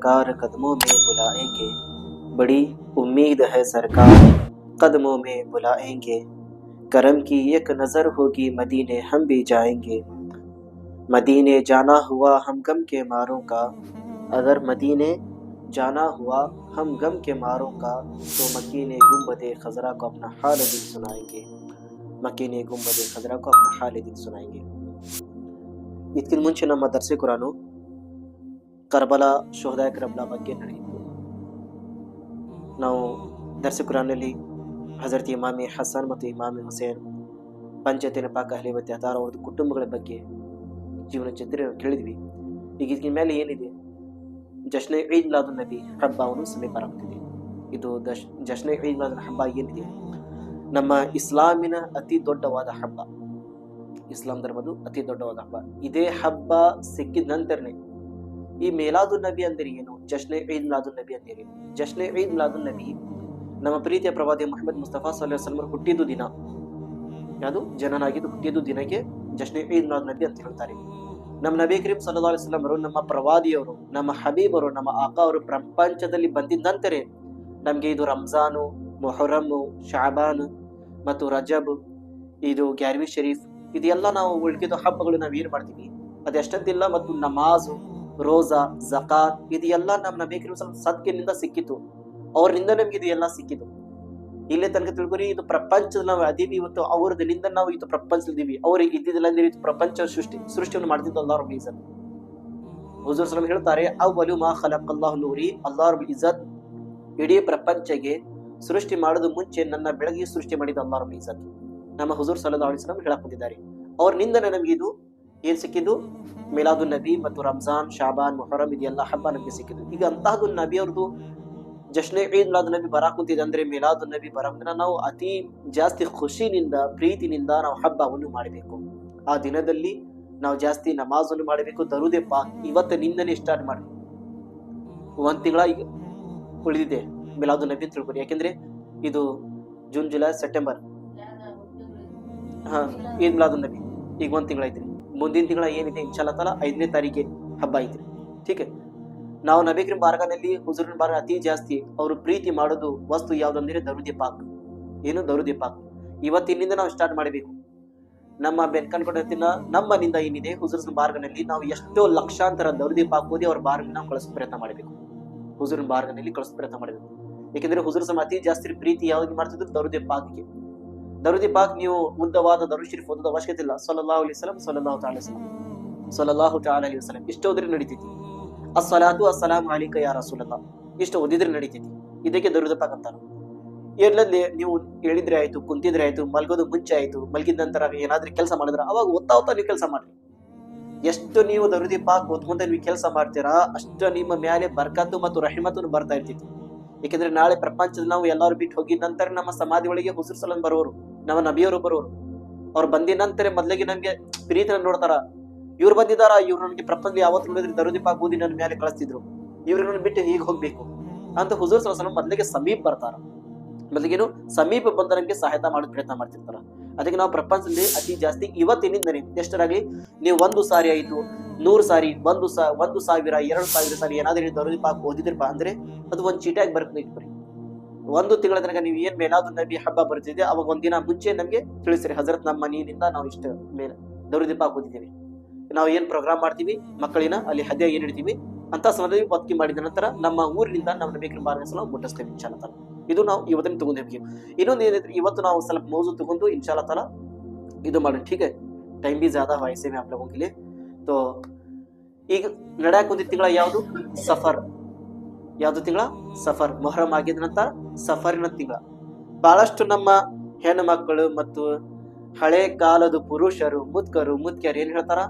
سرکار قدموں میں بلائیں گے۔ بڑی امید ہے سرکار، قدموں میں بلائیں گے۔ کرم کی ایک نظر ہوگی مدینے، ہم بھی جائیں گے۔ مدینے جانا ہوا ہم غم کے ماروں کا۔ اگر مدینے جانا ہوا ہم غم کے ماروں کا، تو مکین گنبد خزرہ کو اپنا حال دل سنائیں گے۔ مکین گنبد خزرہ کو اپنا حال دل سنائیں گے۔ اتن منچنا مدرسے قرآنوں ಕರ್ಬಲ ಶೋಹದಾಯ ಕರಬಲ ಬಗ್ಗೆ ನಡೆಯಿತು. ನಾವು ದರ್ಸೆ ಕುರಾನಲ್ಲಿ ಹಜರತ್ ಇಮಾಮಿ ಹಸನ್ ಮತ್ತು ಇಮಾಮಿ ಹುಸೇನ್, ಪಂಚಾಯತಿನ ಪಾಕ ಅಹಲಿ ಮತ್ತು ಅದಾರ ಅವ್ರದ್ದು ಕುಟುಂಬಗಳ ಬಗ್ಗೆ ಜೀವನ ಚಿತ್ರ ಕೇಳಿದ್ವಿ. ಈಗ ಇದಕ್ಕಿನ ಮೇಲೆ ಏನಿದೆ? ಜಶ್ನೆ ಈದ್ ಮಿಲಾದು ನಬಿ ಹಬ್ಬವನ್ನು ಸಮೀಪ ಆಗುತ್ತಿದೆ ಇದು ದಶ್, ಜಶ್ನೆ ಈದ್ ಹಬ್ಬ ಏನಿದೆ? ನಮ್ಮ ಇಸ್ಲಾಮಿನ ಅತಿ ದೊಡ್ಡವಾದ ಹಬ್ಬ. ಇಸ್ಲಾಂ ಧರ್ಮದು ಅತಿ ದೊಡ್ಡವಾದ ಹಬ್ಬ. ಇದೇ ಹಬ್ಬ ಸಿಕ್ಕಿದ ನಂತರನೇ ಈ ಮೇಲಾದು ನಬಿ ಅಂದರೆ ಏನು? ಜಶ್ನೆ ಈದ್ ಮಿಲಾದು ನಬಿ ಅಂದರೆ ಜಶ್ನೆ ಈದ್ ಮಿಲಾದು ನಬಿ. ನಮ್ಮ ಪ್ರೀತಿಯ ಪ್ರವಾದಿ ಮೊಹಮ್ಮದ್ ಮುಸ್ತಫಾ ಸಲ್ಲ ಸಲ್ಮರ್ ಹುಟ್ಟಿದ್ದು ದಿನ. ಯಾವುದು? ಜನನಾಗಿದ್ದು ಹುಟ್ಟಿದ್ದು ದಿನಕ್ಕೆ ಜಶ್ನೆ ಈದ್ ಮಿಲಾದ್ ನಬಿ ಅಂತ ಹೇಳ್ತಾರೆ ನಮ್ಮ ನಬಿ ಕರೀಂ ಸಲ್ಲಾ ಅಲಿಸ್ಲಾಂ ಅವರು, ನಮ್ಮ ಪ್ರವಾದಿಯವರು, ನಮ್ಮ ಹಬೀಬರು, ನಮ್ಮ ಆಕಾ ಅವರು ಪ್ರಪಂಚದಲ್ಲಿ ಬಂದಿದ್ದ ನಂತರ ನಮಗೆ ಇದು ರಂಜಾನು ಮೊಹರಮ್ಮು ಶಾಬಾನ್ ಮತ್ತು ರಜಬ್, ಇದು ಗ್ಯಾರ್ವಿ ಶರೀಫ್, ಇದೆಲ್ಲ ನಾವು ಉಳ್ಕಿದ ಹಬ್ಬಗಳು ನಾವು ಏನು ಮಾಡ್ತೀವಿ? ಅದೆಷ್ಟಂತಿಲ್ಲ ಮತ್ತು ನಮಾಜು ರೋಜಾ, ಜಕಾತ್ ಇದೆಲ್ಲ ನಮ್ಮ ನಬಿ ಸ್ವಲ್ಪ ಸದ್ಕಿನಿಂದ ಸಿಕ್ಕಿತು. ಅವರಿಂದ ನಮ್ಗೆ ಇದು ಎಲ್ಲ ಸಿಕ್ಕಿತು. ಇಲ್ಲೇ ತನಕ ತಿಳ್ಕೊರಿ, ಇದು ಪ್ರಪಂಚದ ನಾವು ಅದೀವಿ ಇವತ್ತು ಅವ್ರದಲ್ಲಿಂದ ನಾವು ಇದು ಪ್ರಪಂಚದಿವಿ ಅವ್ರು ಇದ್ದಿದ್ದಿಲ್ಲ ಅಂದ್ರೆ ಇದು ಪ್ರಪಂಚ ಸೃಷ್ಟಿ, ಸೃಷ್ಟಿಯನ್ನು ಮಾಡ್ತಿದ್ದು ಅವ್ರ ಇಜತ್. ಹುಜೂರ್ ಸಲಂ ಹೇಳ್ತಾರೆ ಅವಲು ಮಾ ಖಲಕ್ ಅಲ್ಲಾಹ್ ನೂರಿ, ಅಲ್ಲಾಹ್ ರಬ್ ಇಜತ್ ಇಡೀ ಪ್ರಪಂಚಗೆ ಸೃಷ್ಟಿ ಮಾಡೋದು ಮುಂಚೆ ನನ್ನ ಬೆಳಗ್ಗೆ ಸೃಷ್ಟಿ ಮಾಡಿದ ಅಲ್ಲಾಹ್ ರಬ್ ಇಜತ್. ನಮ್ಮ ಹುಜೂರ್ ಸಲ್ಲಾ ಅಲಿಸ್ಲಾಂ ಹೇಳಕ್ ಬಂದಿದ್ದಾರೆ ಅವ್ರನಿಂದ ನಮಗೆ ಇದು ಏನ್ ಸಿಕ್ಕಿದ್ದು? ಮಿಲಾದು ನಬಿ ಮತ್ತು ರಂಜಾನ್, ಶಾಬಾನ್, ಮೊಹರಂ ಇದೆಲ್ಲ ಹಬ್ಬ ನಮಗೆ ಸಿಕ್ಕಿದ್ದು. ಈಗ ಅಂತಹದ್ದು ನಬಿ ಅವ್ರದ್ದು ಜಶ್ನೆ ಈದ್ ಮಿಲಾದ್ ನಬಿ ಬರಾಕ್ ಕುಂತಿದೆ ಅಂದ್ರೆ ಮಿಲಾದು ನಬಿ ಕುಂತಿದೆ. ನಾವು ಅತಿ ಜಾಸ್ತಿ ಖುಷಿನಿಂದ, ಪ್ರೀತಿನಿಂದ ನಾವು ಹಬ್ಬವನ್ನು ಮಾಡಬೇಕು. ಆ ದಿನದಲ್ಲಿ ನಾವು ಜಾಸ್ತಿ ನಮಾಜನ್ನು ಮಾಡಬೇಕು. ದರುದೆ ಪಾ ನಿಂದನೆ ಸ್ಟಾರ್ಟ್ ಮಾಡಿ ಒಂದು ತಿಂಗಳ ಈಗ ಉಳಿದಿದೆ ಮಿಲಾದು ನಬಿ ಅಂತ ತಿಳ್ಕೊರಿ ಯಾಕೆಂದ್ರೆ ಇದು ಜೂನ್, ಜುಲೈ, ಸೆಪ್ಟೆಂಬರ್. ಹಾ, ಈದ್ ಮಿಲಾದು ನಬಿ. ಈಗ ಒಂದು ತಿಂಗಳ ಐತ್ರಿ. ಮುಂದಿನ ತಿಂಗಳ ಏನಿದೆ ಇನ್ಶಾಲ್ಲ ಐದನೇ ತಾರೀಕಿಗೆ ಹಬ್ಬ ಐತಿ. ಟೀಕೆ ನಾವು ನಬಿ ಕರೀಂ ಬಾರ್ಗನಲ್ಲಿ ಹುಜೂರಿನ ಬಾರ್ಗ ಅತಿ ಜಾಸ್ತಿ ಅವರು ಪ್ರೀತಿ ಮಾಡೋದು ವಸ್ತು ಯಾವ್ದಂದ್ರೆ ದರುದಿ ಪಾಕ್. ಏನು ದರುದಿ ಪಾಕ್? ಇವತ್ತಿನಿಂದ ನಾವು ಸ್ಟಾರ್ಟ್ ಮಾಡಬೇಕು. ನಮ್ಮ ಬೆನ್ಕನ್ಕೊಂಡಿನ ನಮ್ಮ ನಮ್ಮನಿಂದ ಏನಿದೆ ಹುಜೂರಿನ ಬಾರ್ಗನಲ್ಲಿ ನಾವು ಎಷ್ಟೋ ಲಕ್ಷಾಂತರ ದರುದಿ ಪಾಕ್ ಓದಿ ಅವ್ರ ಬಾರ್ಗನ ನಾವು ಕಳಿಸೋ ಪ್ರಯತ್ನ ಮಾಡಬೇಕು. ಹುಜೂರಿನ ಬಾರ್ಗನಲ್ಲಿ ಕಳಿಸೋ ಪ್ರಯತ್ನ ಮಾಡಬೇಕು. ಏಕೆಂದ್ರೆ ಹುಜೂರ್ ಸಮ ಅತಿ ಜಾಸ್ತಿ ಪ್ರೀತಿ ಯಾವಾಗ ಮಾಡ್ತಿದ್ರು ದರುದಿ ಪಾಕ್ಗೆ. ದರುದಿ ಪಾಕ್, ನೀವು ಉದ್ದವಾದ ದರು ಶರೀಫ್ ಓದೋದು ಅವಶ್ಯಕತೆ ಇಲ್ಲ. ಸೊಲ್ಲಾಹು ಅಲಿ ವಸಲಂ ಸೊಲ್ಲಾಹು ತಾಲ ವಸಲಂ ಸೊಲ್ಲಾಹು ತಾಲ ಅಲಿ ವಸಲಂ ಇಷ್ಟು ಓದಿದ್ರೆ ನಡೀತೈತಿ. ಅಸ್ಸಲಾತು ಅಸ್ಸಲಾಂ ಅಲಿಕ ಯಾ ರಸೂಲಲ್ಲ ಇಷ್ಟು ಓದಿದ್ರೆ ನಡೀತೈತಿ. ಇದಕ್ಕೆ ದರುದ ಪಾಕ್ ಅಂತಾರ. ಎಲ್ಲಲ್ಲಿ ನೀವು ಹೇಳಿದ್ರೆ ಆಯ್ತು, ಕುಂತಿದ್ರೆ ಆಯ್ತು, ಮಲ್ಗೋದು ಮುಂಚೆ ಆಯ್ತು, ಮಲ್ಗಿದ ನಂತರ ಏನಾದ್ರೂ ಕೆಲಸ ಮಾಡಿದ್ರೆ ಅವಾಗ ಓದ್ತಾ ಓದ್ತಾ ನೀವು ಕೆಲಸ ಮಾಡ್ರಿ. ಎಷ್ಟು ನೀವು ದರುದಿ ಪಾಕ್ ಓದ್ಕೊಂತ ನೀವು ಕೆಲಸ ಮಾಡ್ತೀರಾ, ಅಷ್ಟು ನಿಮ್ಮ ಮ್ಯಾಲೆ ಬರ್ಕತ್ತು ಮತ್ತು ರಹಿಮತ್ತು ಬರ್ತಾ ಇರ್ತಿತ್ತು ಏಕೆಂದ್ರೆ ನಾಳೆ ಪ್ರಪಂಚದ ನಾವು ಎಲ್ಲರೂ ಬಿಟ್ಟು ಹೋಗಿ ನಂತರ ನಮ್ಮ ಸಮಾಧಿ ಒಳಗೆ ಹುಸುರು ಸಲನ್ ಬರೋರು ನಮ್ಮ ನಬಿಯವರು ಬರೋರು ಅವ್ರು ಬಂದಿದ ನಂತರ ಮೊದ್ಲಿಗೆ ನಮ್ಗೆ ಪ್ರೀತಿನ ನೋಡ್ತಾರ. ಇವ್ರು ಬಂದಿದಾರ ಇವ್ರು ನನಗೆ ಪ್ರಪಂಚ ಯಾವತ್ತು ನೋಡಿದ್ರೆ ದರುದಿ ಬೂದಿ ನನ್ನ ಮೇಲೆ ಕಳಿಸ್ತಿದ್ರು. ಇವ್ರು ಬಿಟ್ಟು ಹೀಗೆ ಹೋಗ್ಬೇಕು. ಅಂತ ಹುಜೂರ್ ಸಲಸನ ಮೊದ್ಲಿಗೆ ಸಮೀಪ ಬರ್ತಾರ. ಮೊದಲಿಗೇನು ಸಮೀಪ ಬಂದ ನಮ್ಗೆ ಸಹಾಯತ ಮಾಡೋದ್ ಪ್ರಯತ್ನ ಮಾಡ್ತಿರ್ತಾರ. ಅದಕ್ಕೆ ನಾವು ಪ್ರಪಂಚದಲ್ಲಿ ಅತಿ ಜಾಸ್ತಿ ಇವತ್ತಿನಿಂದನೇ ಎಷ್ಟರಾಗ್ಲಿ ನೀವು ಒಂದು ಸಾರಿ ಆಯ್ತು, ನೂರು ಸಾರಿ, ಒಂದು ಸಾ, ಒಂದು ಸಾವಿರ, ಎರಡು ಸಾವಿರ ಸಾರಿ ಏನಾದ್ರೂ ನೀವು ದರುದಿ ಪಾಕ್ ಓದಿದ್ರಪ್ಪ ಅಂದ್ರೆ ಅದು ಒಂದು ಚೀಟಿಯಾಗಿ ಬರುತ್ತೆ ಇಟ್ಕೊರಿ ಒಂದು ತಿಂಗಳ ತನಕ ನೀವು ಏನು ಮೇಲಾದ್ರು ನಬಿ ಹಬ್ಬ ಬರ್ತಿದೆ ಅವಾಗ ಒಂದಿನ ಮುಂಚೆ ನಮಗೆ ತಿಳಿಸ್ರಿ. ಹಜರತ್ ನಮ್ಮ ಮನೆಯಿಂದ ನಾವು ಇಷ್ಟ ಮೇಲೆ ದೌರ್ದೀಪ ಹಾಕೋತಿದ್ದೀವಿ ನಾವು ಏನು ಪ್ರೋಗ್ರಾಮ್ ಮಾಡ್ತೀವಿ? ಮಕ್ಕಳಿನ ಅಲ್ಲಿ ಹದ್ಯ ಏನು ಇಡ್ತೀವಿ? ಅಂತ ಸಮಯದಲ್ಲಿ ಬದುಕಿ ಮಾಡಿದ ನಂತರ ನಮ್ಮ ಊರಿನಿಂದ ನಮ್ಮ ನಬಿಕರ ಸಲ ಮುಟ್ಟಿಸ್ತೇವೆ ಇನ್ಶಾಲ ತಾಲ. ಇದು ನಾವು ಇವತ್ತಿನ ತಗೊಂಡೇವಿ ಇನ್ನೊಂದು ಏನಿದ್ರೆ ಇವತ್ತು ನಾವು ಸ್ವಲ್ಪ ಮೌಜು ತಗೊಂಡು ಇನ್ಶಾಲ ತಾಲ ಇದು ಮಾಡೋಣ. ಠೀಕ್ ಟೈಮ್ ಬಿ ಜಾದಾ ಮೇ ಆಪ್ ಲೋಗೋ ಕೆ ತೋ, ಈಗ ನಡೆಯಕ್ಕೆ ಒಂದು ತಿಂಗಳ ಯಾವುದು? ಸಫರ್. ಯಾವ್ದು ತಿಂಗಳ? ಸಫರ್. ಮೊಹರಂ ಆಗಿದ ನಂತರ ಸಫರಿನ ತಿಂಗಳ. ಬಹಳಷ್ಟು ನಮ್ಮ ಹೆಣ್ಣು ಮಕ್ಕಳು ಮತ್ತು ಹಳೆ ಕಾಲದ ಪುರುಷರು, ಮುದ್ಕರು, ಮುದ್ಕಿಯರು ಏನ್ ಹೇಳ್ತಾರ?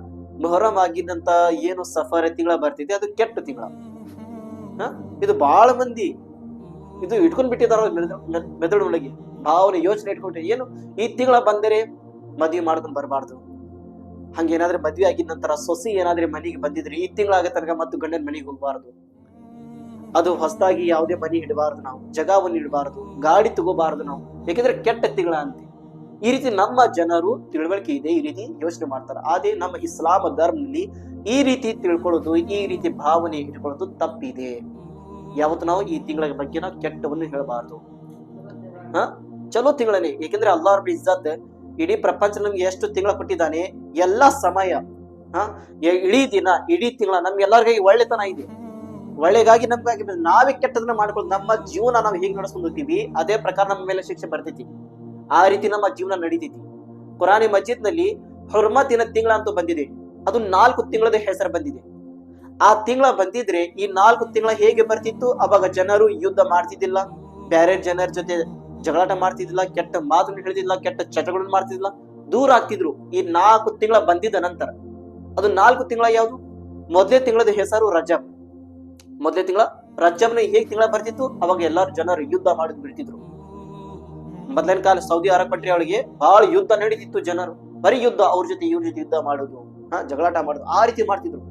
ಮೊಹರಂ ಆಗಿದ್ದಂತ ಏನು ಸಫರ್ ತಿಂಗಳ ಬರ್ತಿದೆ, ಅದು ಕೆಟ್ಟ ತಿಂಗಳ? ಇದು ಬಹಳ ಮಂದಿ ಇದು ಇಟ್ಕೊಂಡ್ ಬಿಟ್ಟಿದಾರ ಮೆದುಳಿನೊಳಗೆ ಭಾವನೆ, ಯೋಚನೆ ಇಟ್ಕೊಂಡ್ರೆ ಏನು? ಈ ತಿಂಗಳ ಬಂದರೆ ಮದ್ವೆ ಮಾಡ್ಕೊಂಡ್ ಬರಬಾರ್ದು. ಹಂಗೇನಾದ್ರೆ ಮದ್ವೆ ಆಗಿದ ನಂತರ ಸೊಸಿ ಏನಾದ್ರೆ ಮನೆಗೆ ಬಂದಿದ್ರೆ ಈ ತಿಂಗಳಾಗ ತನಕ ಮತ್ತು ಗಂಡನ ಮನೆಗೆ ಹೋಗ್ಬಾರ್ದು. ಅದು ಹೊಸದಾಗಿ ಯಾವುದೇ ಮನೆ ಇಡಬಾರ್ದು ನಾವು, ಜಗವನ್ನು ಇಡಬಾರ್ದು, ಗಾಡಿ ತಗೋಬಾರ್ದು ನಾವು. ಯಾಕೆಂದ್ರೆ ಕೆಟ್ಟ ತಿಂಗಳ ಅಂತ. ಈ ರೀತಿ ನಮ್ಮ ಜನರು ತಿಳುವಳಿಕೆ ಇದೆ, ಈ ರೀತಿ ಯೋಚನೆ ಮಾಡ್ತಾರೆ. ಅದೇ ನಮ್ಮ ಇಸ್ಲಾಮ ಧರ್ಮದಲ್ಲಿ ಈ ರೀತಿ ತಿಳ್ಕೊಳ್ಳೋದು, ಈ ರೀತಿ ಭಾವನೆ ಇಟ್ಕೊಳ್ಳೋದು ತಪ್ಪಿದೆ. ಯಾವತ್ತು ನಾವು ಈ ತಿಂಗಳ ಬಗ್ಗೆ ನಾವು ಕೆಟ್ಟವನ್ನು ಹೇಳಬಾರ್ದು. ಹ? ಚಲೋ ತಿಂಗಳನೇ ಏಕೆಂದ್ರೆ ಅಲ್ಲಾಹ್ ರಬ್ಬ್ ಇಜ್ಜತ್ ಇಡೀ ಪ್ರಪಂಚ ನಮ್ಗೆ ಎಷ್ಟು ತಿಂಗಳ ಕೊಟ್ಟಿದ್ದಾನೆ? ಎಲ್ಲಾ ಸಮಯ. ಹ? ಇಡೀ ದಿನ, ಇಡೀ ತಿಂಗಳ ನಮ್ಗೆಲ್ಲರಿಗಾಗಿ ಒಳ್ಳೆತನ ಇದೆ. ಒಳ್ಳೆಗಾಗಿ ನಮ್ಗಾಗಿ ನಾವೇ ಕೆಟ್ಟದನ್ನ ಮಾಡ್ಕೊಳ್ಳೋದು ನಮ್ಮ ಜೀವನ ನಾವು ಹೇಗೆ ನಡೆಸ್ಕೊಂಡು ಅದೇ ಪ್ರಕಾರ ನಮ್ಮ ಮೇಲೆ ಶಿಕ್ಷೆ ಬರ್ತೈತಿ. ಆ ರೀತಿ ನಮ್ಮ ಜೀವನ ನಡೀತೈತಿ. ಕುರಾನಿ ಮಸ್ಜಿದ್ನಲ್ಲಿ ಹುರ್ಮತಿನ ತಿಂಗಳ ಅಂತೂ ಬಂದಿದೆ. ಅದು ನಾಲ್ಕು ತಿಂಗಳದ ಹೆಸರು ಬಂದಿದೆ. ಆ ತಿಂಗಳ ಬಂದಿದ್ರೆ ಈ ನಾಲ್ಕು ತಿಂಗಳ ಹೇಗೆ ಬರ್ತಿತ್ತು? ಅವಾಗ ಜನರು ಯುದ್ಧ ಮಾಡ್ತಿದ್ದಿಲ್ಲ. ಬ್ಯಾರೆ ಜನರ ಜೊತೆ ಜಗಳಾಟ ಮಾಡ್ತಿದ್ದಿಲ್ಲ, ಕೆಟ್ಟ ಮಾತು ಹೇಳ್ತಿದ್ದಿಲ್ಲ, ಕೆಟ್ಟ ಚಟಗಳನ್ನು ಮಾಡ್ತಿದ್ದಿಲ್ಲ. ದೂರ ಆಗ್ತಿದ್ರು. ಈ ನಾಲ್ಕು ತಿಂಗಳ ಬಂದಿದ್ದ ನಂತರ. ಅದು ನಾಲ್ಕು ತಿಂಗಳ ಯಾವುದು? ಮೊದಲೇ ತಿಂಗಳದ ಹೆಸರು ರಜಬ್. ಮೊದಲೇ ತಿಂಗಳ ರಜಬ್ನ ಹೇಗೆ ತಿಂಗಳ ಬರ್ತಿತ್ತು? ಅವಾಗ ಎಲ್ಲಾರು ಜನರು ಯುದ್ಧ ಮಾಡಿದ್ ಬಿಡ್ತಿದ್ರು. ಮೊದಲಿನ ಕಾಲ ಸೌದಿ ಅರಬ್ ಕಂಟ್ರಿ ಒಳಗೆ ಬಹಳ ಯುದ್ಧ ನಡೀತಿತ್ತು ಜನರು. ಬರೀ ಯುದ್ಧ, ಅವ್ರ ಜೊತೆ ಇವ್ರ ಜೊತೆ ಯುದ್ಧ ಮಾಡೋದು ಜಗಳಾಟ ಮಾಡುದು, ಆ ರೀತಿ ಮಾಡ್ತಿದ್ರು.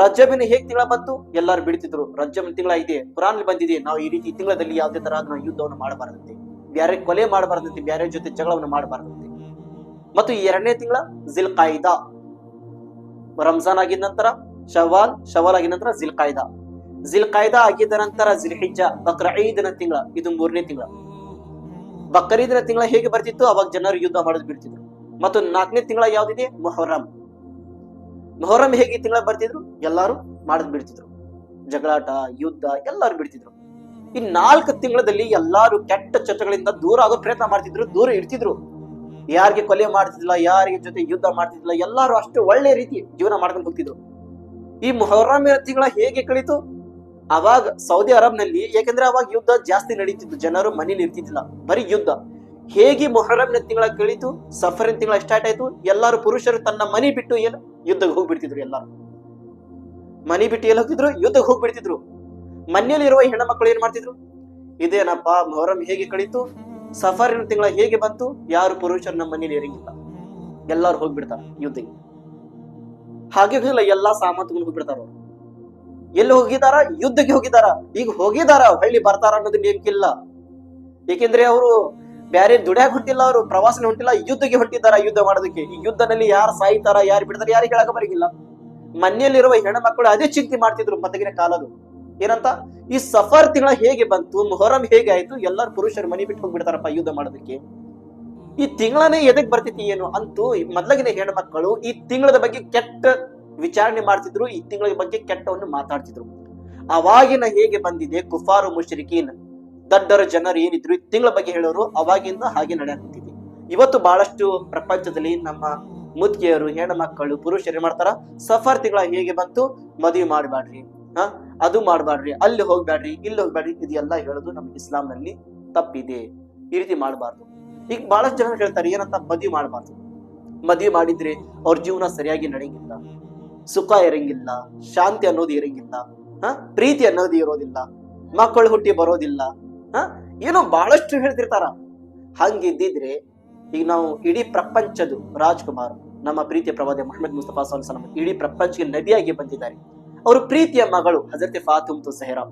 ರಜಬಿನ ಹೇಗ್ ತಿಂಗಳ ಬಂತು? ಎಲ್ಲಾರು ಬಿಡ್ತಿದ್ರು. ರಜಬಿನ ತಿಂಗಳ ಇದೆ ಕುರಾನ್ ಬಂದಿದೆ, ನಾವು ಈ ರೀತಿ ತಿಂಗಳಲ್ಲಿ ಯಾವುದೇ ತರ ನಾವು ಯುದ್ಧವನ್ನು ಮಾಡಬಾರದಂತೆ. ಬ್ಯಾರೆ ಕೊಲೆ ಮಾಡಬಾರದಂತೆ, ಬ್ಯಾರೆ ಜೊತೆ ಜಗಳವನ್ನು ಮಾಡಬಾರದಂತೆ. ಮತ್ತು ಎರಡನೇ ತಿಂಗಳ ಜಿಲ್ ಕಾಯ್ದಾ ರಂಜಾನ್ ಆಗಿದ ನಂತರ ಶವಾಲ್ ಶವಾಲ್ ಆಗಿದ ನಂತರ ಜಿಲ್ ಕಾಯ್ದಾ ಜಿಲ್ ಕಾಯ್ದಾ ಆಗಿದ ನಂತರ ಜಿಲ್ ಹಿಜ್ಜ ಬಕ್ರ ಐದನ ತಿಂಗಳ, ಇದು ಮೂರನೇ ತಿಂಗಳ. ಬಕ್ರೀದಿನ ತಿಂಗಳ ಹೇಗೆ ಬರ್ತಿತ್ತು? ಅವಾಗ ಜನರು ಯುದ್ಧ ಮಾಡೋದು ಬಿಡ್ತಿದ್ರು. ಮತ್ತು ನಾಲ್ಕನೇ ತಿಂಗಳ ಯಾವ್ದಿದೆ? ಮೊಹರಂ. ಮೊಹರಂ ಹೇಗೆ ತಿಂಗಳ ಬರ್ತಿದ್ರು? ಎಲ್ಲಾರು ಮಾಡೋದ್ ಬಿಡ್ತಿದ್ರು. ಜಗಳಾಟ, ಯುದ್ಧ, ಎಲ್ಲಾರು ಬಿಡ್ತಿದ್ರು. ಈ ನಾಲ್ಕು ತಿಂಗಳಲ್ಲಿ ಎಲ್ಲಾರು ಕೆಟ್ಟ ಚಟಗಳಿಂದ ದೂರ ಆಗೋ ಪ್ರಯತ್ನ ಮಾಡ್ತಿದ್ರು, ದೂರ ಇಡ್ತಿದ್ರು ಯಾರಿಗೆ ಕೊಲೆ ಮಾಡ್ತಿದ್ದಿಲ್ಲ, ಯಾರಿಗೆ ಜೊತೆ ಯುದ್ಧ ಮಾಡ್ತಿದ್ದಿಲ್ಲ, ಎಲ್ಲಾರು ಅಷ್ಟು ಒಳ್ಳೆ ರೀತಿ ಜೀವನ ಮಾಡ್ಕೊಂಡು ಹೋಗ್ತಿದ್ರು. ಈ ಮೊಹರಂ ತಿಂಗಳ ಹೇಗೆ ಕಳೀತು? ಅವಾಗ ಸೌದಿ ಅರಬ್ನಲ್ಲಿ ಯಾಕಂದ್ರೆ ಅವಾಗ ಯುದ್ಧ ಜಾಸ್ತಿ ನಡೀತಿತ್ತು, ಜನರು ಮನೇಲಿ ಇರ್ತಿದ್ದಿಲ್ಲ ಬರೀ ಯುದ್ಧ. ಹೇಗೆ ಮೊಹರಂನ ತಿಂಗಳ ಕಳೀತು, ಸಫರಿನ ತಿಂಗಳ ಸ್ಟಾರ್ಟ್ ಆಯ್ತು, ಎಲ್ಲಾರು ಪುರುಷರು ತನ್ನ ಮನಿ ಬಿಟ್ಟು ಏನು, ಯುದ್ಧಕ್ಕೆ ಹೋಗ್ಬಿಡ್ತಿದ್ರು ಎಲ್ಲಾರು. ಮನಿ ಬಿಟ್ಟು ಎಲ್ಲಿ ಹೋಗ್ತಿದ್ರು? ಯುದ್ಧಕ್ಕೆ ಹೋಗ್ಬಿಡ್ತಿದ್ರು. ಮನೆಯಲ್ಲಿರುವ ಹೆಣ್ಣು ಮಕ್ಕಳು ಏನ್ ಮಾಡ್ತಿದ್ರು? ಇದೇನಪ್ಪಾ, ಮೊಹರಂ ಹೇಗೆ ಕಳೀತು, ಸಫರಿನ ತಿಂಗಳ ಹೇಗೆ ಬಂತು, ಯಾರು ಪುರುಷರು ನಮ್ಮ ಮನೇಲಿ ಇರಂಗಿಲ್ಲ. ಎಲ್ಲಾರು ಹೋಗ್ಬಿಡ್ತಾರ ಯುದ್ಧಕ್ಕೆ. ಹಾಗೆ ಎಲ್ಲಾ ಸಾಮಂತಗಳು ಹೋಗ್ಬಿಡ್ತಾರ ಅವ್ರು. ಎಲ್ಲಿ ಹೋಗಿದಾರ? ಯುದ್ಧಕ್ಕೆ ಹೋಗಿದಾರ? ಈಗ ಹೋಗಿದಾರ? ಹಳ್ಳಿ ಬರ್ತಾರ ಅನ್ನೋದು ನೇಮಕಿಲ್ಲ. ಏಕೆಂದ್ರೆ ಅವರು ಬ್ಯಾರೇನ್ ದುಡ್ಯಾಕ್ ಹೊಂಟಿಲ್ಲ, ಅವರು ಪ್ರವಾಸನ ಹೊಂಟಿಲ್ಲ, ಯುದ್ಧಕ್ಕೆ ಹೊಂಟಿದಾರ ಯುದ್ಧ ಮಾಡೋದಕ್ಕೆ. ಈ ಯುದ್ಧದಲ್ಲಿ ಯಾರು ಸಾಯ್ತಾರ, ಯಾರು ಬಿಡ್ತಾರ, ಯಾರು ಹೇಳಕ ಬರಂಗಿಲ್ಲ. ಮನೆಯಲ್ಲಿರುವ ಹೆಣ್ಣು ಮಕ್ಕಳು ಅದೇ ಚಿಂತೆ ಮಾಡ್ತಿದ್ರು ಮತ್ತಗಿನ ಕಾಲದು ಏನಂತ? ಈ ಸಫರ್ ತಿಂಗಳ ಹೇಗೆ ಬಂತು? ಮೊಹರಂ ಹೇಗೆ ಆಯ್ತು? ಎಲ್ಲಾರು ಪುರುಷರು ಮನೆ ಬಿಟ್ಟು ಹೋಗ್ಬಿಡ್ತಾರಪ್ಪ ಯುದ್ಧ ಮಾಡೋದಕ್ಕೆ. ಈ ತಿಂಗಳನೇ ಎದಕ್ ಬರ್ತೈತಿ ಏನು? ಅಂತೂ ಮೊದ್ಲಗಿನ ಹೆಣ್ಣು ಮಕ್ಕಳು ಈ ತಿಂಗಳದ ಬಗ್ಗೆ ಕೆಟ್ಟ ವಿಚಾರಣೆ ಮಾಡ್ತಿದ್ರು, ಈ ತಿಂಗಳ ಬಗ್ಗೆ ಕೆಟ್ಟವನ್ನು ಮಾತಾಡ್ತಿದ್ರು. ಅವಾಗಿನ ಹೇಗೆ ಬಂದಿದೆ, ಕುಫಾರು ಮುಷರಿಕೀನ್ ದಡ್ಡರ ಜನರು ಏನಿದ್ರು, ಈ ತಿಂಗಳ ಬಗ್ಗೆ ಹೇಳೋರು ಅವಾಗಿಂದ ಹಾಗೆ ನಡೆಯುತ್ತಿದೆ ಇವತ್ತು ಬಹಳಷ್ಟು ಪ್ರಪಂಚದಲ್ಲಿ ನಮ್ಮ ಮುದ್ಕಿಯರು ಹೆಣ್ಣು ಮಕ್ಕಳು ಪುರುಷರು ಏನ್ ಮಾಡ್ತಾರ, ಸಫರ್ ತಿಂಗಳ ಹೇಗೆ ಬಂತು, ಮದುವೆ ಮಾಡಬೇಡ್ರಿ ಹ? ಅದು ಮಾಡಬೇಡ್ರಿ ಅಲ್ಲಿ ಹೋಗ್ಬೇಡ್ರಿ ಇಲ್ಲಿ ಹೋಗ್ಬೇಡ್ರಿ ಇದೆಲ್ಲ ಹೇಳೋದು ನಮ್ಮ ಇಸ್ಲಾಂನಲ್ಲಿ ತಪ್ಪಿದೆ. ಈ ರೀತಿ ಮಾಡಬಾರ್ದು. ಈಗ ಬಹಳಷ್ಟು ಜನ ಹೇಳ್ತಾರೆ, ಏನಂತ? ಮದುವೆ ಮಾಡಬಾರ್ದು. ಮದುವೆ ಮಾಡಿದ್ರೆ ಅವ್ರ ಜೀವನ ಸರಿಯಾಗಿ ನಡೆಯಂಗಿಲ್ಲ. ಸುಖ ಇರಂಗಿಲ್ಲ, ಶಾಂತಿ ಅನ್ನೋದು ಇರಂಗಿಲ್ಲ, ಹ? ಪ್ರೀತಿ ಅನ್ನೋದು ಇರೋದಿಲ್ಲ, ಮಕ್ಕಳು ಹುಟ್ಟಿ ಬರೋದಿಲ್ಲ, ಹ? ಏನೋ ಬಹಳಷ್ಟು ಹೇಳ್ತಿರ್ತಾರ. ಹಂಗಿದ್ದಿದ್ರೆ ಈಗ ನಾವು ಇಡೀ ಪ್ರಪಂಚದು ರಾಜ್ಕುಮಾರ್, ನಮ್ಮ ಪ್ರೀತಿಯ ಪ್ರವಾದಿ ಮೊಹಮ್ಮದ್ ಮುಸ್ತಫಾ ಸಲ್ಲಾಮ್ ಇಡೀ ಪ್ರಪಂಚಕ್ಕೆ ನಬಿಯಾಗಿ ಬಂದಿದ್ದಾರೆ. ಅವರು ಪ್ರೀತಿಯ ಮಗಳು ಹಜರತೆ ಫಾತುಮ್ ತು ಸೆಹರಾ.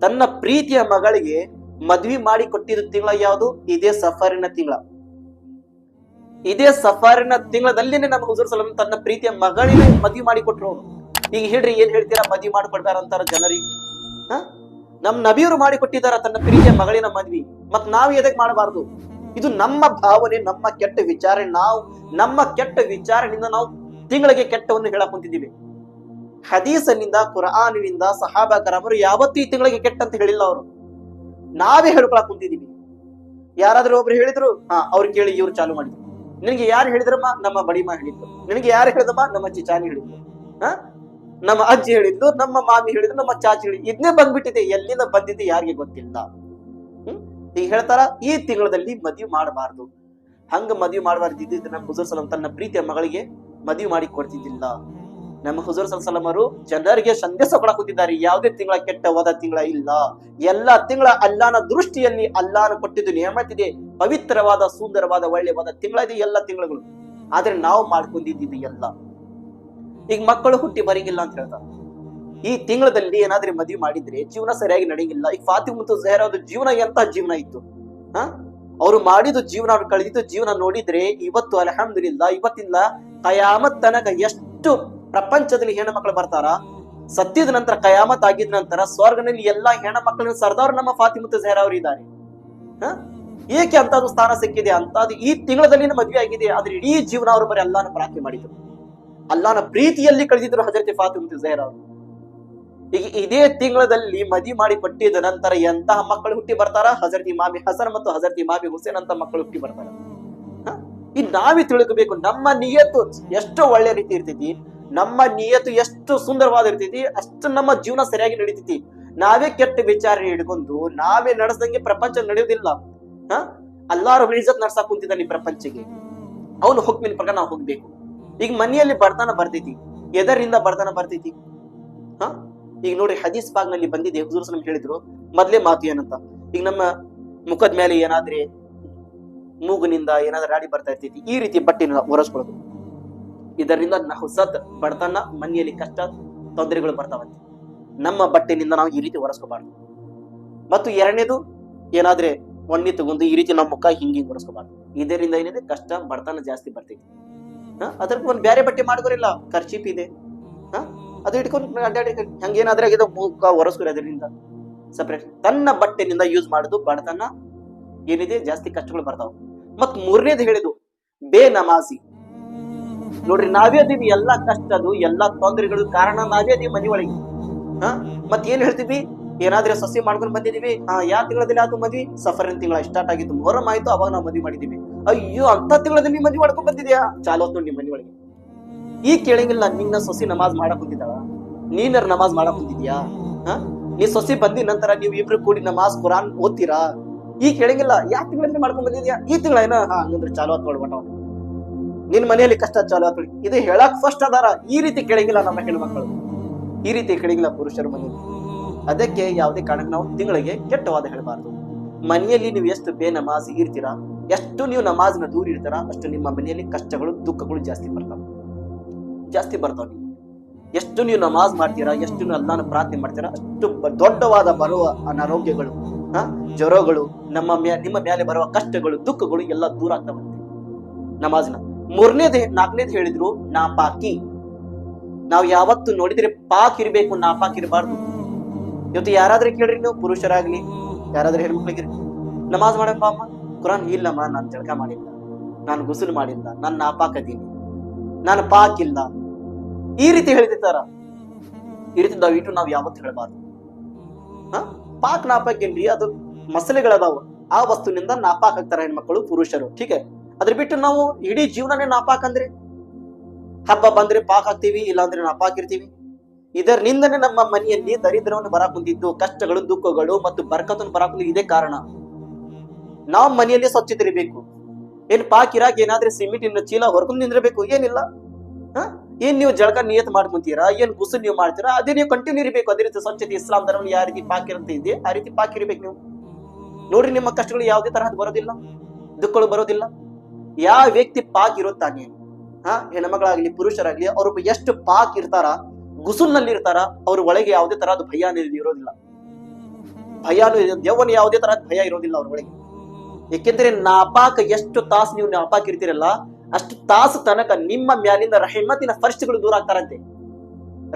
ತನ್ನ ಪ್ರೀತಿಯ ಮಗಳಿಗೆ ಮದ್ವಿ ಮಾಡಿ ಕೊಟ್ಟಿದ್ದ ತಿಂಗಳ ಯಾವುದು? ಇದೇ ಸಫರಿನ ತಿಂಗಳ. ಇದೇ ಸಫಾರಿನ ತಿಂಗಳದಲ್ಲಿನೇ ನಮ್ಮ ಹುಜೂರ್ ಸಲಂ ತನ್ನ ಪ್ರೀತಿಯ ಮಗಳಿಗೆ ಮದುವೆ ಮಾಡಿ ಕೊಟ್ರು. ಈಗ ಹೇಳ್ರಿ, ಏನ್ ಹೇಳ್ತೀರಾ? ಮದುವೆ ಮಾಡ್ಕೊಡ್ತಾರ ಅಂತಾರ ಜನರಿಗೆ. ನಮ್ ನಬಿಯವರು ಮಾಡಿ ಕೊಟ್ಟಿದಾರ ತನ್ನ ಪ್ರೀತಿಯ ಮಗಳಿನ ಮದ್ವಿ. ಮತ್ ನಾವ್ ಎದಕ್ ಮಾಡಬಾರ್ದು? ಇದು ನಮ್ಮ ಭಾವನೆ, ನಮ್ಮ ಕೆಟ್ಟ ವಿಚಾರಣೆ. ನಾವು ನಮ್ಮ ಕೆಟ್ಟ ವಿಚಾರಣೆಯಿಂದ ನಾವು ತಿಂಗಳಿಗೆ ಕೆಟ್ಟವನ್ನು ಹೇಳಕ್ ಕುಂತಿದ್ದೀವಿ. ಹದೀಸನಿಂದ, ಕುರಾನಿನಿಂದ ಸಹಾಬಾ ಕರಾಮರು ಯಾವತ್ತೂ ಈ ತಿಂಗಳಿಗೆ ಕೆಟ್ಟ ಅಂತ ಹೇಳಿಲ್ಲ ಅವರು. ನಾವೇ ಹೇಳ್ಕೊಳಕ್ ಕುಂತಿದೀವಿ ಯಾರಾದ್ರೂ ಒಬ್ರು ಹೇಳಿದ್ರು, ಹಾ, ಅವ್ರು ಕೇಳಿ ಇವ್ರು ಚಾಲು ಮಾಡಿದ್ರು. ನಿನಗೆ ಯಾರು ಹೇಳಿದ್ರಮ್ಮ? ನಮ್ಮ ಬಡಿಮ ಹೇಳಿದ್ರು ನಿನಗೆ ಯಾರು ಹೇಳಿದಮ್ಮ ನಮ್ಮ ಚಿಚಾನಿ ಹೇಳಿದ್ರು ಹ? ನಮ್ಮ ಅಜ್ಜಿ ಹೇಳಿದ್ದು, ನಮ್ಮ ಮಾಮಿ ಹೇಳಿದ್ರು ನಮ್ಮ ಚಾಚಿ ಹೇಳಿದ್ರು ಇದನ್ನೇ ಬಂದ್ಬಿಟ್ಟಿದೆ, ಎಲ್ಲಿಂದ ಬಂದಿದೆ ಯಾರಿಗೆ ಗೊತ್ತಿಲ್ಲ. ಹ್ಮ್? ಈಗ ಹೇಳ್ತಾರ, ಈ ತಿಂಗಳಲ್ಲಿ ಮದುವೆ ಮಾಡಬಾರ್ದು. ಹಂಗ ಮದುವೆ ಮಾಡಬಾರ್ದು ಇದ್ದಿದ್ದ ನಮ್ಮ ತನ್ನ ಪ್ರೀತಿಯ ಮಗಳಿಗೆ ಮದುವೆ ಮಾಡಿ ಕೊಡ್ತಿದ್ದಿಲ್ಲ. ನಮ್ಮ ಹುಜೂರ್ ಸಲಂ ಅವರು ಜನರಿಗೆ ಸಂದೇಶ ಕೊಡಕ್ ಕೂತಿದ್ದಾರೆ. ಯಾವುದೇ ತಿಂಗಳ ಕೆಟ್ಟ ಹೋದ ತಿಂಗಳ ಇಲ್ಲ. ಎಲ್ಲ ತಿಂಗಳ ಅಲ್ಲಾನ ದೃಷ್ಟಿಯಲ್ಲಿ ಅಲ್ಲಾನ ಕೊಟ್ಟಿದ್ದು ನೇಮತಿದೆ ಪವಿತ್ರವಾದ, ಸುಂದರವಾದ, ಒಳ್ಳೆಯವಾದ ತಿಂಗಳ ಇದೆ ಎಲ್ಲ ತಿಂಗಳುಗಳು. ಆದ್ರೆ ನಾವು ಮಾಡ್ಕೊಂಡಿದ್ದು ಎಲ್ಲ. ಈಗ ಮಕ್ಕಳು ಹುಟ್ಟಿ ಬರಂಗಿಲ್ಲ ಅಂತ ಹೇಳ್ತಾರೆ. ಈ ತಿಂಗಳಲ್ಲಿ ಏನಾದ್ರೂ ಮದುವೆ ಮಾಡಿದ್ರೆ ಜೀವನ ಸರಿಯಾಗಿ ನಡೆಯಂಗಿಲ್ಲ. ಈಗ ಫಾತಿ ಮತ್ತು ಅವರ ಜೀವನ ಎಂತ ಜೀವನ ಇತ್ತು? ಹ? ಅವರು ಮಾಡಿದ ಜೀವನ, ಅವ್ರು ಕಳೆದಿದ್ದು ಜೀವನ ನೋಡಿದ್ರೆ ಇವತ್ತು ಅಲಹಮ್ದಿಲ್ಲ ಇವತ್ತಿಂದ ಕಯಾಮತ್ ತನಕ ಎಷ್ಟು ಪ್ರಪಂಚದಲ್ಲಿ ಹೆಣ್ಣು ಮಕ್ಕಳು ಬರ್ತಾರ ಸತ್ಯದ ನಂತರ ಕಯಾಮತ್ ಆಗಿದ ನಂತರ ಸ್ವರ್ಗನಲ್ಲಿ ಎಲ್ಲಾ ಹೆಣ್ಣ ಮಕ್ಕಳನ್ನ ಸರ್ದಾರ್ ನಮ್ಮ ಫಾತಿಮತ್ ಜಹರಾ ಅವರು ಇದ್ದಾರೆ? ಏಕೆ ಅಂತದ್ದು ಸ್ಥಾನ ಸಿಕ್ಕಿದೆ? ಅಂತದ್ದು ಈ ತಿಂಗಳಲ್ಲಿ ಮದುವೆ ಆಗಿದೆ. ಆದ್ರೆ ಇಡೀ ಜೀವನ ಅವರು ಬರೀ ಅಲ್ಲಾನ ಪ್ರಾರ್ಥನೆ ಮಾಡಿದ್ರು. ಅಲ್ಲಾನ ಪ್ರೀತಿಯಲ್ಲಿ ಕಳೆದಿದ್ರು ಹಜರತಿ ಫಾತಿಮತ್ ಜಹರಾ ಅವರು. ಈಗ ಇದೇ ತಿಂಗಳಲ್ಲಿ ಮದಿ ಮಾಡಿ ಪಟ್ಟಿದ ನಂತರ ಎಂತಹ ಮಕ್ಕಳು ಹುಟ್ಟಿ ಬರ್ತಾರ? ಹಜರತಿ ಮಾಮಿ ಹಸನ್ ಮತ್ತು ಹಜರತಿ ಮಾಮಿ ಹುಸೇನ್ ಅಂತ ಮಕ್ಕಳು ಹುಟ್ಟಿ ಬರ್ತಾರ? ಈಗ ನಾವೇ ತಿಳ್ಕೋಬೇಕು, ನಮ್ಮ ನಿಯತ್ತು ಎಷ್ಟು ಒಳ್ಳೆ ರೀತಿ ಇರ್ತೈತಿ. ನಮ್ಮ ನಿಯತು ಎಷ್ಟು ಸುಂದರವಾದ ಇರ್ತೈತಿ ಅಷ್ಟು ನಮ್ಮ ಜೀವನ ಸರಿಯಾಗಿ ನಡೀತೈತಿ. ನಾವೇ ಕೆಟ್ಟ ವಿಚಾರ ಹಿಡ್ಕೊಂಡು ನಾವೇ ನಡೆಸ್ದಂಗೆ ಪ್ರಪಂಚ ನಡೆಯುವುದಿಲ್ಲ. ಹ? ಅಲ್ಲಾರು ಇಜ್ಜತ್ ನಡ್ಸಕ್ ಕುಂತಿದ್ದಾನೆ ಈ ಪ್ರಪಂಚಕ್ಕೆ. ಅವನು ಹುಕ್ಮಿನ ಪ್ರಕಾರ ನಾವು ಹೋಗ್ಬೇಕು. ಈಗ ಮನೆಯಲ್ಲಿ ಬರ್ತಾನ ಬರ್ತೈತಿ, ಎದರಿಂದ ಬರ್ತಾನ ಬರ್ತೈತಿ? ಹ? ಈಗ ನೋಡಿ ಹದೀಸ್ ಬಾಗ್ನಲ್ಲಿ ಬಂದಿದೆ ಹುಜೂರ್ ಸಲಂ ಹೇಳಿದ್ರು, ಮೊದ್ಲೇ ಮಾತು ಏನಂತ? ಈಗ ನಮ್ಮ ಮುಖದ ಮೇಲೆ ಏನಾದ್ರೆ ಮೂಗಿನಿಂದ ಏನಾದ್ರೂ ರಾಡಿ ಬರ್ತಾ ಇರ್ತೈತಿ, ಈ ರೀತಿ ಬಟ್ಟೆನ ಒರೆಸ್ಕೊಳ್ಳೋದು. ಇದರಿಂದ ನಾವು ಸದ್ ಬಡತನ, ಮನೆಯಲ್ಲಿ ಕಷ್ಟ, ತೊಂದರೆಗಳು ಬರ್ತಾವಂತೆ. ನಮ್ಮ ಬಟ್ಟೆನಿಂದ ನಾವು ಈ ರೀತಿ ಒರೆಸ್ಕೋಬಾರ್ದು. ಮತ್ತು ಎರಡನೇದು ಏನಾದ್ರೆ ಒಣ್ಣಿ ತಗೊಂಡು ಈ ರೀತಿ ನಮ್ಮ ಮುಖ ಹಿಂಗೆ ಹಿಂಗೆ ಒರೆಸ್ಕೋಬಾರ್ದು. ಇದರಿಂದ ಏನಿದೆ? ಕಷ್ಟ, ಬಡತನ ಜಾಸ್ತಿ ಬರ್ತೈತಿ. ಹಾ? ಅದಕ್ಕೆ ಒಂದು ಬೇರೆ ಬಟ್ಟೆ ಮಾಡ್ಕೋರಿಲ್ಲ ಖರ್ಚೀಪ್ ಇದೆ. ಹ? ಅದು ಇಟ್ಕೊಂಡು ಅಡ್ಡಾಡಿ ಹಂಗೇನಾದ್ರೆ ಆಗಿದೆ ಮುಖ ಒರೆಸ್ಕೊರಿ ಅದರಿಂದ ಸಪ್ರೇಟ್ ತನ್ನ ಬಟ್ಟೆನಿಂದ ಯೂಸ್ ಮಾಡುದು, ಬಡತನ, ಏನಿದೆ? ಜಾಸ್ತಿ ಕಷ್ಟಗಳು ಬರ್ತಾವ. ಮತ್ ಮೂರನೇದು ಹೇಳಿದು ಬೇ ನಮಾಜಿ. ನೋಡ್ರಿ, ನಾವೇ ಅದೀವಿ, ಎಲ್ಲಾ ಕಷ್ಟದು ಎಲ್ಲಾ ತೊಂದರೆಗಳು ಕಾರಣ ನಾವೇ ಅದೀವಿ ಮನೆ ಒಳಗೆ ಹಾ ಏನ್ ಹೇಳ್ತೀವಿ? ಏನಾದ್ರೆ ಸಸಿ ಮಾಡ್ಕೊಂಡು ಬಂದಿದೀವಿ ಹಾ ಯಾವ ತಿಂಗಳದಲ್ಲಿ ಆತು ಮದ್ವಿ? ಸಫರಿನ ತಿಂಗಳ ಸ್ಟಾರ್ಟ್ ಆಗಿತ್ತು. ಮೊಹರಂ ಆಯ್ತು, ಅವಾಗ ನಾವು ಮದ್ವಿ ಮಾಡಿದೀವಿ. ಅಯ್ಯೋ ಅಂತ ತಿಂಗಳಲ್ಲಿ ಮದ್ವಿ ಮಾಡ್ಕೊಂಡ್ ಬಂದಿದ್ಯಾ? ಚಾಲೋತ್ ನೋಡಿ ಮನೆ ಒಳಗೆ ಈ ಕೇಳಂಗಿಲ್ಲ, ನಿನ್ನ ಸೊಸಿ ನಮಾಜ್ ಮಾಡಕ್ ಕುಂತಿದ್ದಾಳ. ನೀನರ್ ನಮಾಜ್ ಮಾಡಕ್ ಬಂದಿದ್ಯಾ ಹಾ? ನೀ ಸೊಸಿ ಬಂದಿ ನಂತರ ನೀವು ಇಬ್ರು ಕೂಡಿ ನಮಾಜ್ ಕುರಾನ್ ಓದ್ತೀರಾ? ಈ ಕೇಳಂಗಿಲ್ಲ ಯಾವ ತಿಂಗಳಲ್ಲಿ ಮಾಡ್ಕೊಂಡ್ ಬಂದಿದ್ಯಾ? ಈ ತಿಂಗಳ ಏನ ಹಾ, ಹಂಗಂದ್ರೆ ಚಾಲೋ ಆತ್ ನಿನ್ ಮನೆಯಲ್ಲಿ ಕಷ್ಟ ಚಾಲು ಆಗ್ತದೆ ಇದು ಹೇಳಕ್ ಫಸ್ಟ್ ಅದಾರ ಈ ರೀತಿ ಕೇಳಂಗಿಲ್ಲ ನಮ್ಮ ಹೆಣ್ಮಕ್ಳು. ಈ ರೀತಿ ಕೆಳಗಿಲ್ಲ ಪುರುಷರ ಮನೆಯಲ್ಲಿ. ಅದಕ್ಕೆ ಯಾವುದೇ ಕಾರಣಕ್ಕೆ ನಾವು ತಿಂಗಳಿಗೆ ಕೆಟ್ಟವಾದ ಹೇಳಬಾರ್ದು. ಮನೆಯಲ್ಲಿ ನೀವು ಎಷ್ಟು ಬೇ ನಮಾಜ್ ಇರ್ತೀರಾ, ಎಷ್ಟು ನೀವು ನಮಾಜ್ನ ದೂರ ಇರ್ತೀರಾ, ಅಷ್ಟು ನಿಮ್ಮ ಮನೆಯಲ್ಲಿ ಕಷ್ಟಗಳು, ದುಃಖಗಳು ಜಾಸ್ತಿ ಬರ್ತಾವ. ಜಾಸ್ತಿ ಬರ್ತಾವ ನೀವು ಎಷ್ಟು ನೀವು ನಮಾಜ್ ಮಾಡ್ತೀರಾ, ಎಷ್ಟು ನೀವು ಅಲ್ಲಾನ ಪ್ರಾರ್ಥನೆ ಮಾಡ್ತೀರಾ, ಅಷ್ಟು ದೊಡ್ಡವಾದ ಬರುವ ಅನಾರೋಗ್ಯಗಳು, ಹ, ಜ್ವರಗಳು, ನಮ್ಮ ನಿಮ್ಮ ಮೇಲೆ ಬರುವ ಕಷ್ಟಗಳು, ದುಃಖಗಳು ಎಲ್ಲ ದೂರ ಆಗ್ತಾವಂತೆ ನಮಾಜ್ನ. ಮೂರನೇದು ನಾಲ್ಕನೇದು ಹೇಳಿದ್ರು, ನಾಪಾಕಿ. ನಾವು ಯಾವತ್ತು ನೋಡಿದ್ರೆ ಪಾಕ್ ಇರಬೇಕು, ನಾಪಾಕ್ ಇರಬಾರ್ದು. ಇವತ್ತು ಯಾರಾದ್ರೂ ಕೇಳ್ರಿ ನೀವು, ಪುರುಷರಾಗ್ಲಿ, ಯಾರಾದ್ರೂ ಹೆಣ್ಮಕ್ಳಿಗಿರಿ ನಮಾಜ್ ಮಾಡಪ್ಪ ಅಮ್ಮ ಕುರಾನ್ ಇಲ್ಲಮ್ಮ, ನಾನು ಜಳಕ ಮಾಡಿಲ್ಲ. ನಾನು ಗುಸುಲು ಮಾಡಿಲ್ಲ, ನಾನು ನಾಪಾಕ್ ಅದೀನಿ. ನಾನು ಪಾಕ್ ಇಲ್ಲ. ಈ ರೀತಿ ಹೇಳ್ತಿರ್ತಾರ ಈ ರೀತಿ ನಾವು ಇಟ್ಟು ನಾವು ಯಾವತ್ತು ಹೇಳಬಾರ್ದು. ಪಾಕ್ ನಾಪಾಕ್ ಏನ್ರಿ? ಅದು ಮಸಲೆಗಳದಾವ ಆ ವಸ್ತುವಿನಿಂದ ನಾಪಾಕ್ ಆಗ್ತಾರ ಹೆಣ್ಮಕ್ಳು, ಪುರುಷರು. ಟೀಕೆ ಅದ್ರ ಬಿಟ್ಟು ನಾವು ಇಡೀ ಜೀವನನೇ ನಾಪಾಕಂದ್ರೆ. ಹಬ್ಬ ಬಂದ್ರೆ ಪಾಕ್ ಹಾಕ್ತೀವಿ ಇಲ್ಲಾಂದ್ರೆ ನಾಪಾಕಿರ್ತೀವಿ. ಇದರಿಂದನೇ ನಮ್ಮ ಮನೆಯಲ್ಲಿ ದರಿದ್ರವನ್ನು ಬರಾಕುಂದಿದ್ದು ಕಷ್ಟಗಳು, ದುಃಖಗಳು ಮತ್ತು ಬರ್ಕತನ್ನು ಬರಾಕ್ ಕುಂತಿದ್ದು ಇದೇ ಕಾರಣ. ನಾವು ಮನೆಯಲ್ಲಿ ಸ್ವಚ್ಛತೆ ಇರಬೇಕು ಏನ್ ಪಾಕ್ ಇರಾಕ್ ಏನಾದ್ರೆ ಸಿಮೆಂಟಿನ ಚೀಲ ಹೊರ್ಕೊಂಡ್ ನಿಂದಿರಬೇಕು, ಏನಿಲ್ಲ. ಏನ್ ನೀವು ಜಳಕ ನಿಯತ್ ಮಾಡ್ಕೊಂತೀರಾ ಏನ್ ಗುಸು ನೀವು ಮಾಡ್ತೀರಾ, ಅದೇ ನೀವು ಕಂಟಿನ್ಯೂ ಇರಬೇಕು. ಅದೇ ರೀತಿ ಸ್ವಚ್ಛತೆ, ಇಸ್ಲಾಂ ಧರ್ಮ ಯಾವ ರೀತಿ ಪಾಕ್ ಇರಂತ ಇದೆ, ಆ ರೀತಿ ಪಾಕ್ ಇರ್ಬೇಕು ನೀವು. ನೋಡ್ರಿ ನಿಮ್ಮ ಕಷ್ಟಗಳು ಯಾವುದೇ ತರಹದ ಬರೋದಿಲ್ಲ, ದುಃಖಗಳು ಬರೋದಿಲ್ಲ. ಯಾವ ವ್ಯಕ್ತಿ ಪಾಕ್ ಇರುತ್ತಾನೆ? ಹಾ? ಹೆಣ್ಮಗಳಾಗ್ಲಿ, ಪುರುಷರಾಗ್ಲಿ ಅವ್ರ ಎಷ್ಟು ಪಾಕ್ ಇರ್ತಾರ, ಗುಸುಲ್ನಲ್ಲಿ ಇರ್ತಾರ, ಅವ್ರ ಒಳಗೆ ಯಾವುದೇ ತರಹದ ಭಯ ಇರೋದಿಲ್ಲ. ಭಯನೂ ದೇವನ ಯಾವುದೇ ತರಹದ ಭಯ ಇರೋದಿಲ್ಲ ಅವ್ರ ಒಳಗೆ. ಏಕೆಂದ್ರೆ ನಾಪಾಕ ಎಷ್ಟು ತಾಸು ನೀವು ನಾಪಾಕ್ ಇರ್ತೀರಲ್ಲ, ಅಷ್ಟು ತಾಸು ತನಕ ನಿಮ್ಮ ಮ್ಯಾಲಿಂದ ರಹಿಮತಿನ ಫರಿಷ್ಠಗಳು ದೂರ ಆಗ್ತಾರಂತೆ.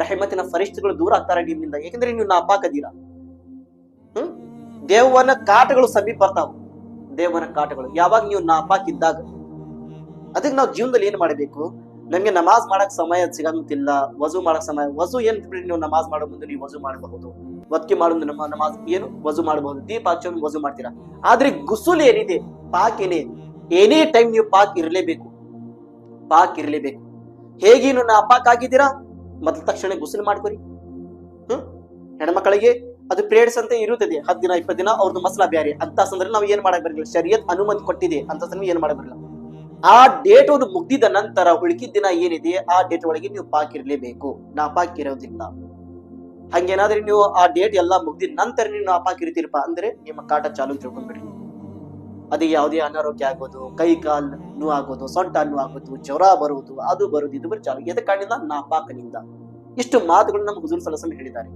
ರಹಿಮತಿನ ಫರಿಷ್ಠಗಳು ದೂರ ಆಗ್ತಾರ ನಿಮ್ಮಿಂದ. ಏಕೆಂದ್ರೆ ನೀವು ನಾಪಾಕದೀರ? ಹ್ಮ್? ದೇವನ ಕಾಟಗಳು ಸಮೀಪ ಬರ್ತಾವ. ದೇವನ ಕಾಟಗಳು. ಯಾವಾಗ ನೀವು ನಾಪಾಕಿದ್ದಾಗ ಇದ್ದಾಗ ಅದಕ್ಕೆ ನಾವು ಜೀವನದಲ್ಲಿ ಏನ್ ಮಾಡಬೇಕು? ನಮಗೆ ನಮಾಜ್ ಮಾಡಕ್ ಸಮಯ ಸಿಗಂತಿಲ್ಲ. ವಜು ಮಾಡಕ್ ಸಮಯ, ವಜು ಏನ್ ನೀವು ನಮಾಜ್ ಮಾಡೋ ಮುಂದೆ ನೀವು ವಜು ಮಾಡಬಹುದು. ಒತ್ತಿ ಮಾಡೋದು ನಮ್ಮ ನಮಾಜ್ ಏನು? ವಜು ಮಾಡಬಹುದು. ದೀಪ ಹಚ್ಚೋದು ವಜು ಮಾಡ್ತೀರಾ? ಆದ್ರೆ ಗುಸುಲ್ ಏನಿದೆ? ಪಾಕ್ ಏನೇ? ಎನಿ ಟೈಮ್ ನೀವು ಪಾಕ್ ಇರಲೇಬೇಕು. ಪಾಕ್ ಇರಲೇಬೇಕು. ಹೇಗೇನು ನಾ ಅಪಾಕ್ ಆಗಿದ್ದೀರಾ? ಮೊದಲ ತಕ್ಷಣ ಗುಸುಲ್ ಮಾಡ್ಕೊರಿ. ಹ್ಮ್? ಹೆಣ್ಮಕ್ಕಳಿಗೆ ಅದು ಪೀರಿಯಡ್ಸ್ ಅಂತ ಇರುತ್ತದೆ. ಹತ್ತು ದಿನ, ಇಪ್ಪತ್ತು ದಿನ ಅವ್ರದ್ದು ಮಸಲಾ ಬ್ಯಾರೆ. ಅಂತ ಸಂದ್ರೆ ನಾವು ಏನ್ ಮಾಡಕ್ ಬರಲಿಲ್ಲ ಶರೀಯತ್ ಅನುಮತಿ ಕೊಟ್ಟಿದೆ. ಅಂತ ಏನ್ ಮಾಡಕ್ ಬರಲ್ಲ. ಆ ಡೇಟ್ ಒಂದು ಮುಗ್ದಿದ ನಂತರ ಉಳಿಕಿದ ದಿನ ಏನಿದೆ, ಆ ಡೇಟ್ ಒಳಗೆ ನೀವು ಪಾಕ್ ನಾ ನಾಪಾಕ್ ಇರೋದಿಲ್ಲ ಹಂಗೇನಾದ್ರೆ ನೀವು ಆ ಡೇಟ್ ಎಲ್ಲ ಮುಗ್ದಿದ ನಂತರ ನೀವು ನಾಪಾಕ್ ಇರ್ತೀರಪ್ಪ ಅಂದ್ರೆ ನಿಮ್ಮ ಕಾಟ ಚಾಲು ತಿಳ್ಕೊಂಡ್ಬಿಡಿ ಅದು ಯಾವುದೇ ಅನಾರೋಗ್ಯ ಆಗೋದು, ಕೈ ಕಾಲ್ ನೋವು ಆಗೋದು, ಸೊಂಟ ನೋವು ಆಗೋದು, ಜ್ವರ ಬರುವುದು, ಅದು ಬರುವುದು, ಇದು ಬರೀ ಚಾಲು. ಎದ ಕಾರಣದಿಂದ? ನಾಪಾಕನಿಂದ ಇಷ್ಟು ಮಾತುಗಳು ನಮ್ಮ ಹುಜೂರ್ ಸಲಸಲು ಹೇಳಿದ್ದಾರೆ.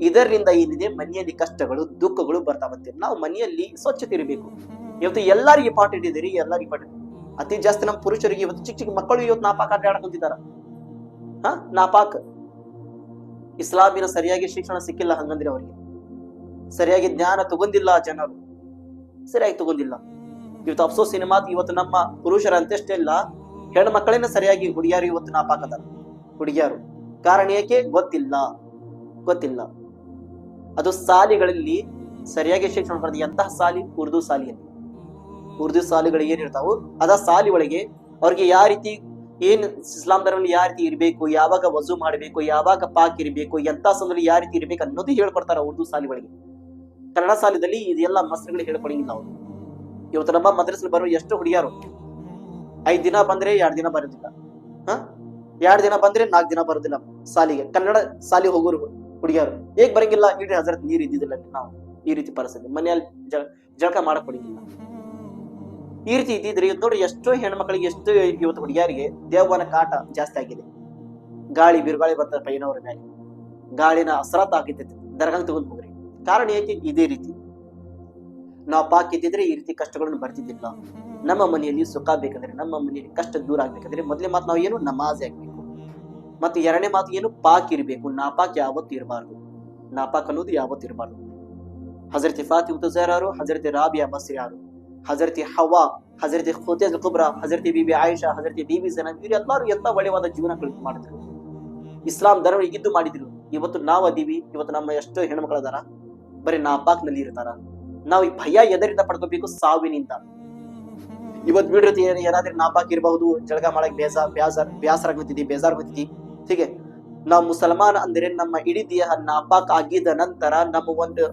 ಇದರಿಂದ ಏನಿದೆ? ಮನೆಯಲ್ಲಿ ಕಷ್ಟಗಳು, ದುಃಖಗಳು ಬರ್ತಾವಂತೆ ನಾವು ಮನೆಯಲ್ಲಿ ಸ್ವಚ್ಛತೆ ಇರಬೇಕು. ಇವತ್ತು ಎಲ್ಲರಿಗೂ ಇಂಪಾರ್ಟೆಂಟ್ ಇದೆ ರೀ ಎಲ್ಲರಿಗೂ ಇಂಪಾರ್ಟೆಂಟ್ ಅತಿ ಜಾಸ್ತಿ ನಮ್ಮ ಪುರುಷರಿಗೆ ಇವತ್ತು ಚಿಕ್ಕ ಚಿಕ್ಕ ಮಕ್ಕಳು ಇವತ್ತು ನಾಪಾಕ್ ಆಟ ಆಡ್ಕೊಂತಿದಾರ ಹಾ, ನಾಪಾಕ್. ಇಸ್ಲಾಮಿನ ಸರಿಯಾಗಿ ಶಿಕ್ಷಣ ಸಿಕ್ಕಿಲ್ಲ ಹಂಗಂದ್ರೆ ಅವರಿಗೆ. ಸರಿಯಾಗಿ ಜ್ಞಾನ ತಗೊಂಡಿಲ್ಲ ಜನರು. ಸರಿಯಾಗಿ ತಗೊಂಡಿಲ್ಲ. ಇವತ್ತು ಅಫ್ಸೋಸ್ ಸಿನಿಮಾ ಇವತ್ತು ನಮ್ಮ ಪುರುಷರ ಅಂತ್ಯಷ್ಟೇ ಇಲ್ಲ. ಹೆಣ್ಣು ಮಕ್ಕಳನ್ನ ಸರಿಯಾಗಿ ಹುಡುಗಿಯರು ಇವತ್ತು ನಾಪಾಕದಾರ ಹುಡುಗಿಯರು. ಕಾರಣ ಏಕೆ? ಗೊತ್ತಿಲ್ಲ. ಗೊತ್ತಿಲ್ಲ. ಅದು ಸಾಲಿಗಳಲ್ಲಿ ಸರಿಯಾಗಿ ಶಿಕ್ಷಣ ಪಡೆದ ಎಂತಹ ಸಾಲಿ? ಉರ್ದು ಸಾಲಿಯಲ್ಲಿ. ಉರ್ದು ಸಾಲಿಗಳು ಏನಿರ್ತಾವೋ ಅದ ಸಾಲಿ ಒಳಗೆ ಅವ್ರಿಗೆ ಯಾವ ರೀತಿ ಏನ್ ಇಸ್ಲಾಂ ಧರ್ಮದಲ್ಲಿ ಯಾವ ರೀತಿ ಇರಬೇಕು, ಯಾವಾಗ ವಜು ಮಾಡಬೇಕು, ಯಾವಾಗ ಪಾಕ್ ಇರಬೇಕು, ಎಂತ ಸಂದರ್ಭದಲ್ಲಿ ಯಾವ ರೀತಿ ಇರಬೇಕು ಅನ್ನೋದು ಹೇಳ್ಕೊಡ್ತಾರ ಉರ್ದು ಸಾಲಿ ಒಳಗೆ. ಕನ್ನಡ ಸಾಲಿದಲ್ಲಿ ಇದೆಲ್ಲ ಮಸ್ತ್ರಗಳು ಹೇಳ್ಕೊಡಂಗಿಲ್ಲ ಅವರು. ಇವತ್ತು ನಮ್ಮ ಮದ್ರಸಲ್ಲಿ ಬರೋ ಎಷ್ಟು ಹುಡುಗಿಯರು? ಐದ್ ದಿನ ಬಂದ್ರೆ ಎರಡ್ ದಿನ ಬರೋದಿಲ್ಲ. ಹ? ಎರಡ್ ದಿನ ಬಂದ್ರೆ ನಾಲ್ಕು ದಿನ ಬರೋದಿಲ್ಲ ಸಾಲಿಗೆ. ಕನ್ನಡ ಸಾಲಿ ಹೋಗೋರು ಹುಡುಗಿಯರು. ಹೇಗ್ ಬರಂಗಿಲ್ಲ? ಇಡ್ರಿ ಹಜರತ್, ನೀರ್ ಇದ್ದಿದ್ದಿಲ್ಲ ನಾವು. ಈ ರೀತಿ ಪರಿಸ್ಥಿತಿ. ಮನೆಯಲ್ಲಿ ಜಳಕ ಮಾಡಕ್ ಈ ರೀತಿ ಇದ್ದಿದ್ರೆ ನೋಡ್ರಿ ಎಷ್ಟೋ ಹೆಣ್ಮಕ್ಳಿಗೆ ಎಷ್ಟು ಇವತ್ತು ಹುಡುಗಿಯರಿಗೆ ದೇವನ ಕಾಟ ಜಾಸ್ತಿ ಆಗಿದೆ. ಗಾಳಿ ಬಿರುಗಾಳಿ ಬರ್ತಾರೆ ಪೈನವ್ರ ಮೇಲೆ ಗಾಳಿನ ಅಸರಾತ್ ಆಗಿರ್ತೈತಿ ದರ್ಗಂಗ್ ತಗೊಂಡ್ ಹೋಗ್ರಿ. ಕಾರಣ ಏಕೆ? ಇದೇ ರೀತಿ. ನಾವು ಪಾಕ್ ಇದ್ದಿದ್ರೆ ಈ ರೀತಿ ಕಷ್ಟಗಳನ್ನು ಬರ್ತಿದ್ದಿಲ್ಲ. ನಮ್ಮ ಮನೆಯಲ್ಲಿ ಸುಖ ಬೇಕಂದ್ರೆ, ನಮ್ಮ ಮನೆಯಲ್ಲಿ ಕಷ್ಟ ದೂರ ಆಗ್ಬೇಕಂದ್ರೆ ಮೊದಲೇ ಮಾತು ನಾವು ಏನು? ನಮಾಜ್ ಆಗ್ಬೇಕು. ಮತ್ತೆ ಎರಡನೇ ಮಾತು ಏನು? ಪಾಕ್ ಇರಬೇಕು. ನಾಪಾಕ್ ಯಾವತ್ತು ಇರಬಾರ್ದು. ನಾಪಾಕ್ ಅನ್ನೋದು ಯಾವತ್ತು ಇರಬಾರ್ದು. ಹಜರತಿ ಫಾತಿ ಉತಜಾರರು ಹಜರತಿ ರಾಬಿಯಾ ಬಸ್ರಿಯಾರು ಹಜರತಿ ಹವಾ, ಹಜರತಿ ಖುತೇಜ್ ಕುಬ್ರಾ, ಹಜರತಿ ಬಿಬಿ ಆಯಿಷಾ, ಹಜರತಿ ಬಿಬಿ ಜನ ಇವ್ರು ಎಲ್ಲರೂ ಎಂತ ಒಳ್ಳೆಯವಾದ ಜೀವನ ಕಳಿತು ಮಾಡಿದ್ರು. ಇಸ್ಲಾಂ ಧರ್ಮ ಇದ್ದು ಮಾಡಿದ್ರು. ಇವತ್ತು ನಾವು ಅದೀವಿ, ಇವತ್ತು ನಮ್ಮ ಎಷ್ಟೋ ಹೆಣ್ಮಕ್ಳು ಅದಾರ ಬರೀ ನಾಪಾಕ್ನಲ್ಲಿ ಇರ್ತಾರ. ನಾವು ಈ ಭಯ ಎದರಿಂದ ಪಡ್ಕೋಬೇಕು? ಸಾವಿನಿಂದ. ಇವತ್ ಬಿಡ್ರತಿ ಏನಾದ್ರೂ ನಾಪಾಕ್ ಇರಬಹುದು, ಜಳಗ ಮಾಡಕ್ ಬೇಜಾರ್ ಬ್ಯಾಸರ್ ಬೇಜಾರ್ ಆಗ್ಬಿಟ್ಟಿದಿ ಹೀಗೆ, ನಾವು ಮುಸಲ್ಮಾನ್ ಅಂದ್ರೆ ನಮ್ಮ ಇಡೀ ದೇಹ ನಾಪಾಕ್ ಆಗಿದ ನಂತರ ನಮ್ಮ ಒಂದು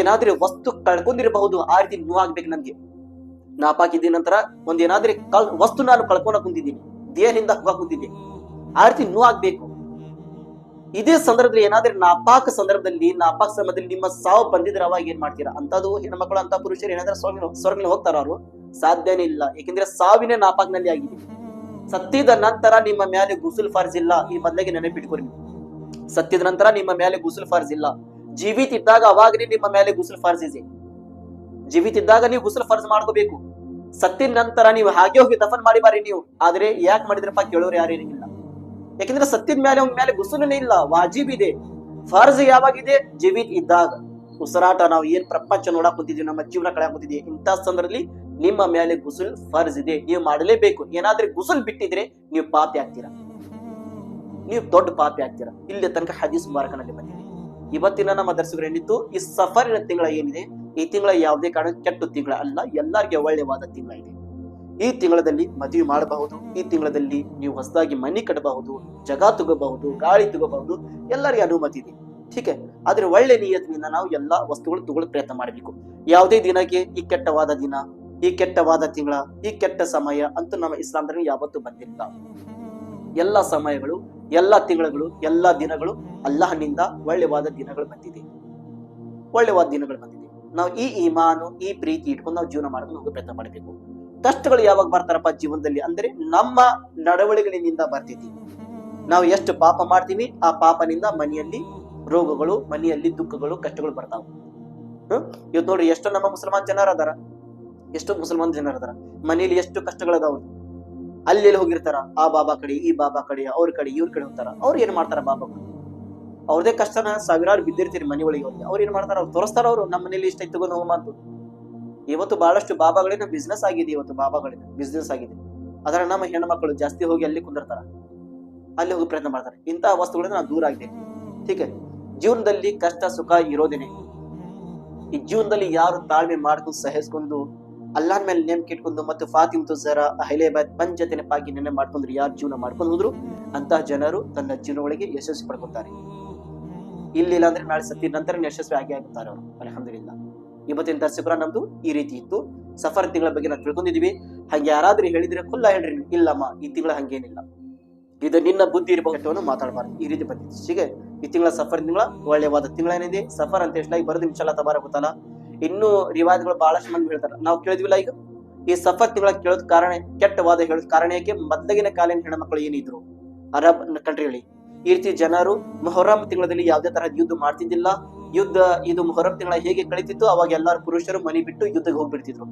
ಏನಾದ್ರೂ ವಸ್ತು ಕಳ್ಕೊಂಡಿರಬಹುದು, ಆ ರೀತಿ ನೋವಾಗ್ಬೇಕು ನನ್ಗೆ ನಾಪಾಕ್ ಇದ್ದ ನಂತರ ಒಂದೇನಾದ್ರೆ ಕಳ್, ವಸ್ತು ನಾನು ಕಳ್ಕೊಳಕ್ ಕುಂತಿದ್ದೀನಿ, ದೇಹದಿಂದ ಕುಂತಿದ್ದೆ. ಆ ರೀತಿ ನೋವಾಗ್ಬೇಕು ಇದೇ ಸಂದರ್ಭದಲ್ಲಿ ಏನಾದ್ರೆ ನಾಪಾಕ ಸಂದರ್ಭದಲ್ಲಿ ನಾಪಾಕ ಸಮಯದಲ್ಲಿ ನಿಮ್ಮ ಸಾವು ಬಂದಿದ್ರೆ ಅವಾಗ ಏನ್ ಮಾಡ್ತೀರಾ? ಅಂತದು ಹೆಣ್ಮಕ್ಳು ಅಂತ ಪುರುಷರು ಏನಾದ್ರೆ ಸ್ವರ್ಗ ಸ್ವರ್ಗ ಹೋಗ್ತಾರ ಅವರು? ಸಾಧ್ಯನೇ ಇಲ್ಲ. ಏಕೆಂದ್ರೆ ಸಾವಿನೇ ನಾಪಾಕ್ನಲ್ಲಿ ಆಗಿದೆ ಸತ್ತಿದ ನಂತರ ನಿಮ್ಮ ಮೇಲೆ ಗುಸುಲ್ ಫಾರ್ಜ್ ಇಲ್ಲ. ಈ ಮೊದಲಿಗೆ ನೆನಪಿಟ್ಕೊರಿ. ನೀವು ಸತ್ತಿದ ನಂತರ ನಿಮ್ಮ ಮೇಲೆ ಗುಸುಲ್ ಫಾರ್ಜ್ ಇಲ್ಲ. ಜೀವಿತ ಇದ್ದಾಗ ಅವಾಗನೇ ನಿಮ್ಮ ಮೇಲೆ ಗುಸಲ್ ಫಾರ್ಜ್ ಇದೆ ಜೀವಿತ ಇದ್ದಾಗ ನೀವು ಗುಸಲ್ ಫರ್ಜ್ ಮಾಡ್ಕೋಬೇಕು. ಸತ್ತಿನ ನಂತರ ನೀವು ಹಾಗೆ ಹೋಗಿ ದಫನ್ ಮಾಡಿ ಬಾರಿ ನೀವು. ಆದ್ರೆ ಯಾಕೆ ಮಾಡಿದ್ರಪ್ಪ ಕೇಳೋರು ಯಾರು ಏನಿಲ್ಲ ಯಾಕಂದ್ರೆ ಸತ್ತಿನ ಮೇಲೆ ಅವ್ನ ಮೇಲೆ ಗುಸಲನೇ ಇಲ್ಲ, ವಾಜಿಬ್ ಇದೆ. ಫರ್ಜ್ ಯಾವಾಗಿದೆ? ಜೀವಿತ ಇದ್ದಾಗ. ಉಸಿರಾಟ ನಾವು ಏನ್ ಪ್ರಪಂಚ ನೋಡಕ್ ಕೂತಿದೀವಿ, ನಮ್ಮ ಜೀವನ ಕಳೆಯಕ್ ಕೂತಿದೀವಿ, ಇಂಥ ಸಂದರ್ಭದಲ್ಲಿ ನಿಮ್ಮ ಮೇಲೆ ಗುಸುಲ್ ಫರ್ಜ್ ಇದೆ, ನೀವು ಮಾಡಲೇಬೇಕು. ಏನಾದ್ರೆ ಗುಸುಲ್ ಬಿಟ್ಟಿದ್ರೆ ನೀವು ಪಾಪಿ ಆಗ್ತೀರಾ? ನೀವು ದೊಡ್ಡ ಪಾಪಿ ಆಗ್ತೀರಾ? ಇಲ್ಲಿ ತನಕ ಹದೀಸ್ ಮಾರ್ಕನಲ್ಲಿ ಬಂದಿದೆ ಇವತ್ತಿನ ನಮ್ಮ ದರ್ಶಕರು ಏನಿತ್ತು? ಈ ಸಫರಿನ ತಿಂಗಳ ಏನಿದೆ? ಈ ತಿಂಗಳ ಯಾವುದೇ ಕಾರಣ ಕೆಟ್ಟ ತಿಂಗಳ ಅಲ್ಲ, ಎಲ್ಲರಿಗೆ ಒಳ್ಳೆಯವಾದ ತಿಂಗಳ ಇದೆ. ಈ ತಿಂಗಳಲ್ಲಿ ಮದುವೆ ಮಾಡಬಹುದು, ಈ ತಿಂಗಳಲ್ಲಿ ನೀವು ಹೊಸದಾಗಿ ಮನೆ ಕಟ್ಟಬಹುದು, ಜಗ ತಗೋಬಹುದು, ಗಾಳಿ ತುಗಬಹುದು, ಎಲ್ಲರಿಗೆ ಅನುಮತಿ ಇದೆ. ठीक ಆದ್ರೆ ಒಳ್ಳೆ ನಿಯತ್ನಿಂದ ನಾವು ಎಲ್ಲಾ ವಸ್ತುಗಳು ತಗೊಳ್ಳೋ ಪ್ರಯತ್ನ ಮಾಡಬೇಕು. ಯಾವುದೇ ದಿನಕ್ಕೆ ಈ ಕೆಟ್ಟವಾದ ದಿನ, ಈ ಕೆಟ್ಟವಾದ ತಿಂಗಳ, ಈ ಕೆಟ್ಟ ಸಮಯ ಅಂತೂ ನಮ್ಮ ಇಸ್ಲಾಂ ಧರ್ಮ ಯಾವತ್ತೂ ಬಂದಿಲ್ಲ. ಎಲ್ಲ ಸಮಯಗಳು ಎಲ್ಲ ತಿಂಗಳುಗಳು, ಎಲ್ಲ ದಿನಗಳು ಅಲ್ಲಾಹನಿಂದ ಒಳ್ಳೆವಾದ ದಿನಗಳು ಬಂದಿದೆ. ಒಳ್ಳೆವಾದ ದಿನಗಳು ಬಂದಿದೆ. ನಾವು ಈ ಇಮಾನು ಈ ಪ್ರೀತಿ ಇಟ್ಕೊಂಡು ನಾವು ಜೀವನ ಮಾಡೋದು ನಾವು ಪ್ರಯತ್ನ ಮಾಡಬೇಕು. ಕಷ್ಟಗಳು ಯಾವಾಗ ಬರ್ತಾರಪ್ಪ ಜೀವನದಲ್ಲಿ ಅಂದ್ರೆ ನಮ್ಮ ನಡವಳಿಕೆಗಳಿಂದ ಬರ್ತೈತಿ ನಾವು ಎಷ್ಟು ಪಾಪ ಮಾಡ್ತೀವಿ, ಆ ಪಾಪನಿಂದ ಮನೆಯಲ್ಲಿ ರೋಗಗಳು, ಮನೆಯಲ್ಲಿ ದುಃಖಗಳು, ಕಷ್ಟಗಳು ಬರ್ತಾವ. ಇವತ್ತು ನೋಡ್ರಿ, ಎಷ್ಟೋ ನಮ್ಮ ಮುಸಲ್ಮಾನ್ ಜನರ ಅದಾರ. ಎಷ್ಟು ಮುಸಲ್ಮಾನ್ ಜನರ ಅದಾರ. ಮನೆಯಲ್ಲಿ ಎಷ್ಟು ಕಷ್ಟಗಳದಾವ ಅಲ್ಲಿ ಹೋಗಿರ್ತಾರ? ಆ ಬಾಬಾ ಕಡೆ, ಈ ಬಾಬಾ ಕಡೆ, ಅವ್ರ ಕಡೆ, ಇವ್ರ ಕಡೆ ಹೋಗ್ತಾರ ಅವ್ರು ಏನ್ ಮಾಡ್ತಾರ ಬಾಬಾಗಳು ಅವ್ರದೇ ಕಷ್ಟನ ಸಾವಿರಾರು ಬಿದ್ದಿರ್ತೀರಿ ಮನೆ ಒಳಗೆ ಅವ್ರಿಗೆ ಅವ್ರು ಏನ್ ಮಾಡ್ತಾರ? ಅವ್ರು ತೋರಿಸ್ತಾರ ಅವ್ರು, ನಮ್ಮ ಮನೇಲಿ ಇಷ್ಟ ತಗೊಂಡು ಹೋಗ್ಬಂತು ಇವತ್ತು ಬಹಳಷ್ಟು ಬಾಬಾಗಳಿಂದ ಬಿಸ್ನೆಸ್ ಆಗಿದೆ ಇವತ್ತು ಬಾಬಾಗಳಿಂದ ಬಿಸ್ನೆಸ್ ಆಗಿದೆ. ಅದರ ನಮ್ಮ ಹೆಣ್ಮಕ್ಳು ಜಾಸ್ತಿ ಹೋಗಿ ಅಲ್ಲಿ ಕುಂದಿರ್ತಾರ. ಅಲ್ಲಿ ಹೋಗಿ ಪ್ರಯತ್ನ ಮಾಡ್ತಾರೆ. ಇಂತಹ ವಸ್ತುಗಳಿಂದ ನಾವು ದೂರ ಆಗಿದೆ. ಹೀಗೆ ಜೀವನದಲ್ಲಿ ಕಷ್ಟ ಸುಖ ಇರೋದೇನೆ. ಈ ಜೀವನದಲ್ಲಿ ಯಾರು ತಾಳ್ಮೆ ಮಾಡ್ಕೊಂಡು ಸಹಿಸ್ಕೊಂಡು ಅಲ್ಲಾನ್ ಮೇಲೆ ನೇಮ್ ಕಿಟ್ಕೊಂಡು ಮತ್ತು ಫಾತಿಮ್ ತುಜರ ಹೈಲೇಬಾದ್ ಪಂಚ ನೆನಪಾಗಿ ನೆನೆ ಮಾಡ್ಕೊಂಡ್ರು ಯಾರು ಜೀವನ ಮಾಡ್ಕೊಂಡು ಹೋದ್ರು. ಅಂತಹ ಜನರು ತನ್ನ ಜೀವನ ಒಳಗೆ ಯಶಸ್ವಿ ಪಡ್ಕೊತಾರೆ. ಇಲ್ಲಿಲ್ಲ ಅಂದ್ರೆ ನಾಳೆ ಸತ್ತಿ ನಂತರ ಯಶಸ್ವಿ ಆಗಿ ಆಗುತ್ತಾರೆ ಅವರು. ಅಲ್ಹಮ್ದುಲಿಲ್ಲ. ಇವತ್ತಿನ ದರ್ಶಕರ ನಮ್ದು ಈ ರೀತಿ ಇತ್ತು. ಸಫರ್ ತಿಂಗಳ ಬಗ್ಗೆ ನಾವು ತಿಳ್ಕೊಂಡಿದೀವಿ. ಹಂಗೆ ಯಾರಾದ್ರೂ ಹೇಳಿದ್ರೆ ಕುಲ್ಲ ಹೇಳ್ರಿ. ಇಲ್ಲಮ್ಮ, ಈ ತಿಂಗಳ ಹಂಗೇನಿಲ್ಲ. ಇದು ನಿನ್ನ ಬುದ್ಧಿ ಇರಬಹುದು ಮಾತಾಡಬಾರ್ದು. ಈ ರೀತಿ ಬಂದಿತ್ತು ಹೀಗೆ ಈ ತಿಂಗಳ ಸಫರ್ ತಿಂಗಳ ಒಳ್ಳೆಯವಾದ ತಿಂಗಳ ಏನಿದೆ ಸಫರ್ ಅಂತ ಎಷ್ಟಾಗಿ ಬರೋದು ಇನ್ಶಾಲ್ಲ ತಬಾರ ಗೊತ್ತಲ್ಲ ಇನ್ನು ರಿವಾಜ್ಗಳು ಬಹಳಷ್ಟು ಮಂದಿ ಹೇಳ್ತಾರೆ. ನಾವು ಕೇಳಿದ್ವಿಲ್ಲ ಈಗ? ಈ ಸಫರ್ ತಿಂಗಳ ಕೇಳೋದ್ ಕಾರಣ ಕೆಟ್ಟವಾದ ಹೇಳೋದ್ ಕಾರಣ ಯಾಕೆ ಮೊದಲಿನ ಕಾಲಿನ ಹೆಣ್ಮಕ್ಳು ಏನಿದ್ರು? ಅರಬ್ ಕಂಟ್ರಿಗಳಲ್ಲಿ ಈ ರೀತಿ ಜನರು ಮೊಹರಂ ತಿಂಗಳಲ್ಲಿ ಯಾವುದೇ ತರಹದ ಯುದ್ಧ ಮಾಡ್ತಿದ್ದಿಲ್ಲ. ಯುದ್ಧ, ಇದು ಮೊಹರಂ ತಿಂಗಳ ಹೇಗೆ ಕಳೀತಿತ್ತು? ಅವಾಗ ಎಲ್ಲಾರು ಪುರುಷರು ಮನೆ ಬಿಟ್ಟು ಯುದ್ಧಕ್ಕೆ ಹೋಗ್ಬಿಡ್ತಿದ್ರು.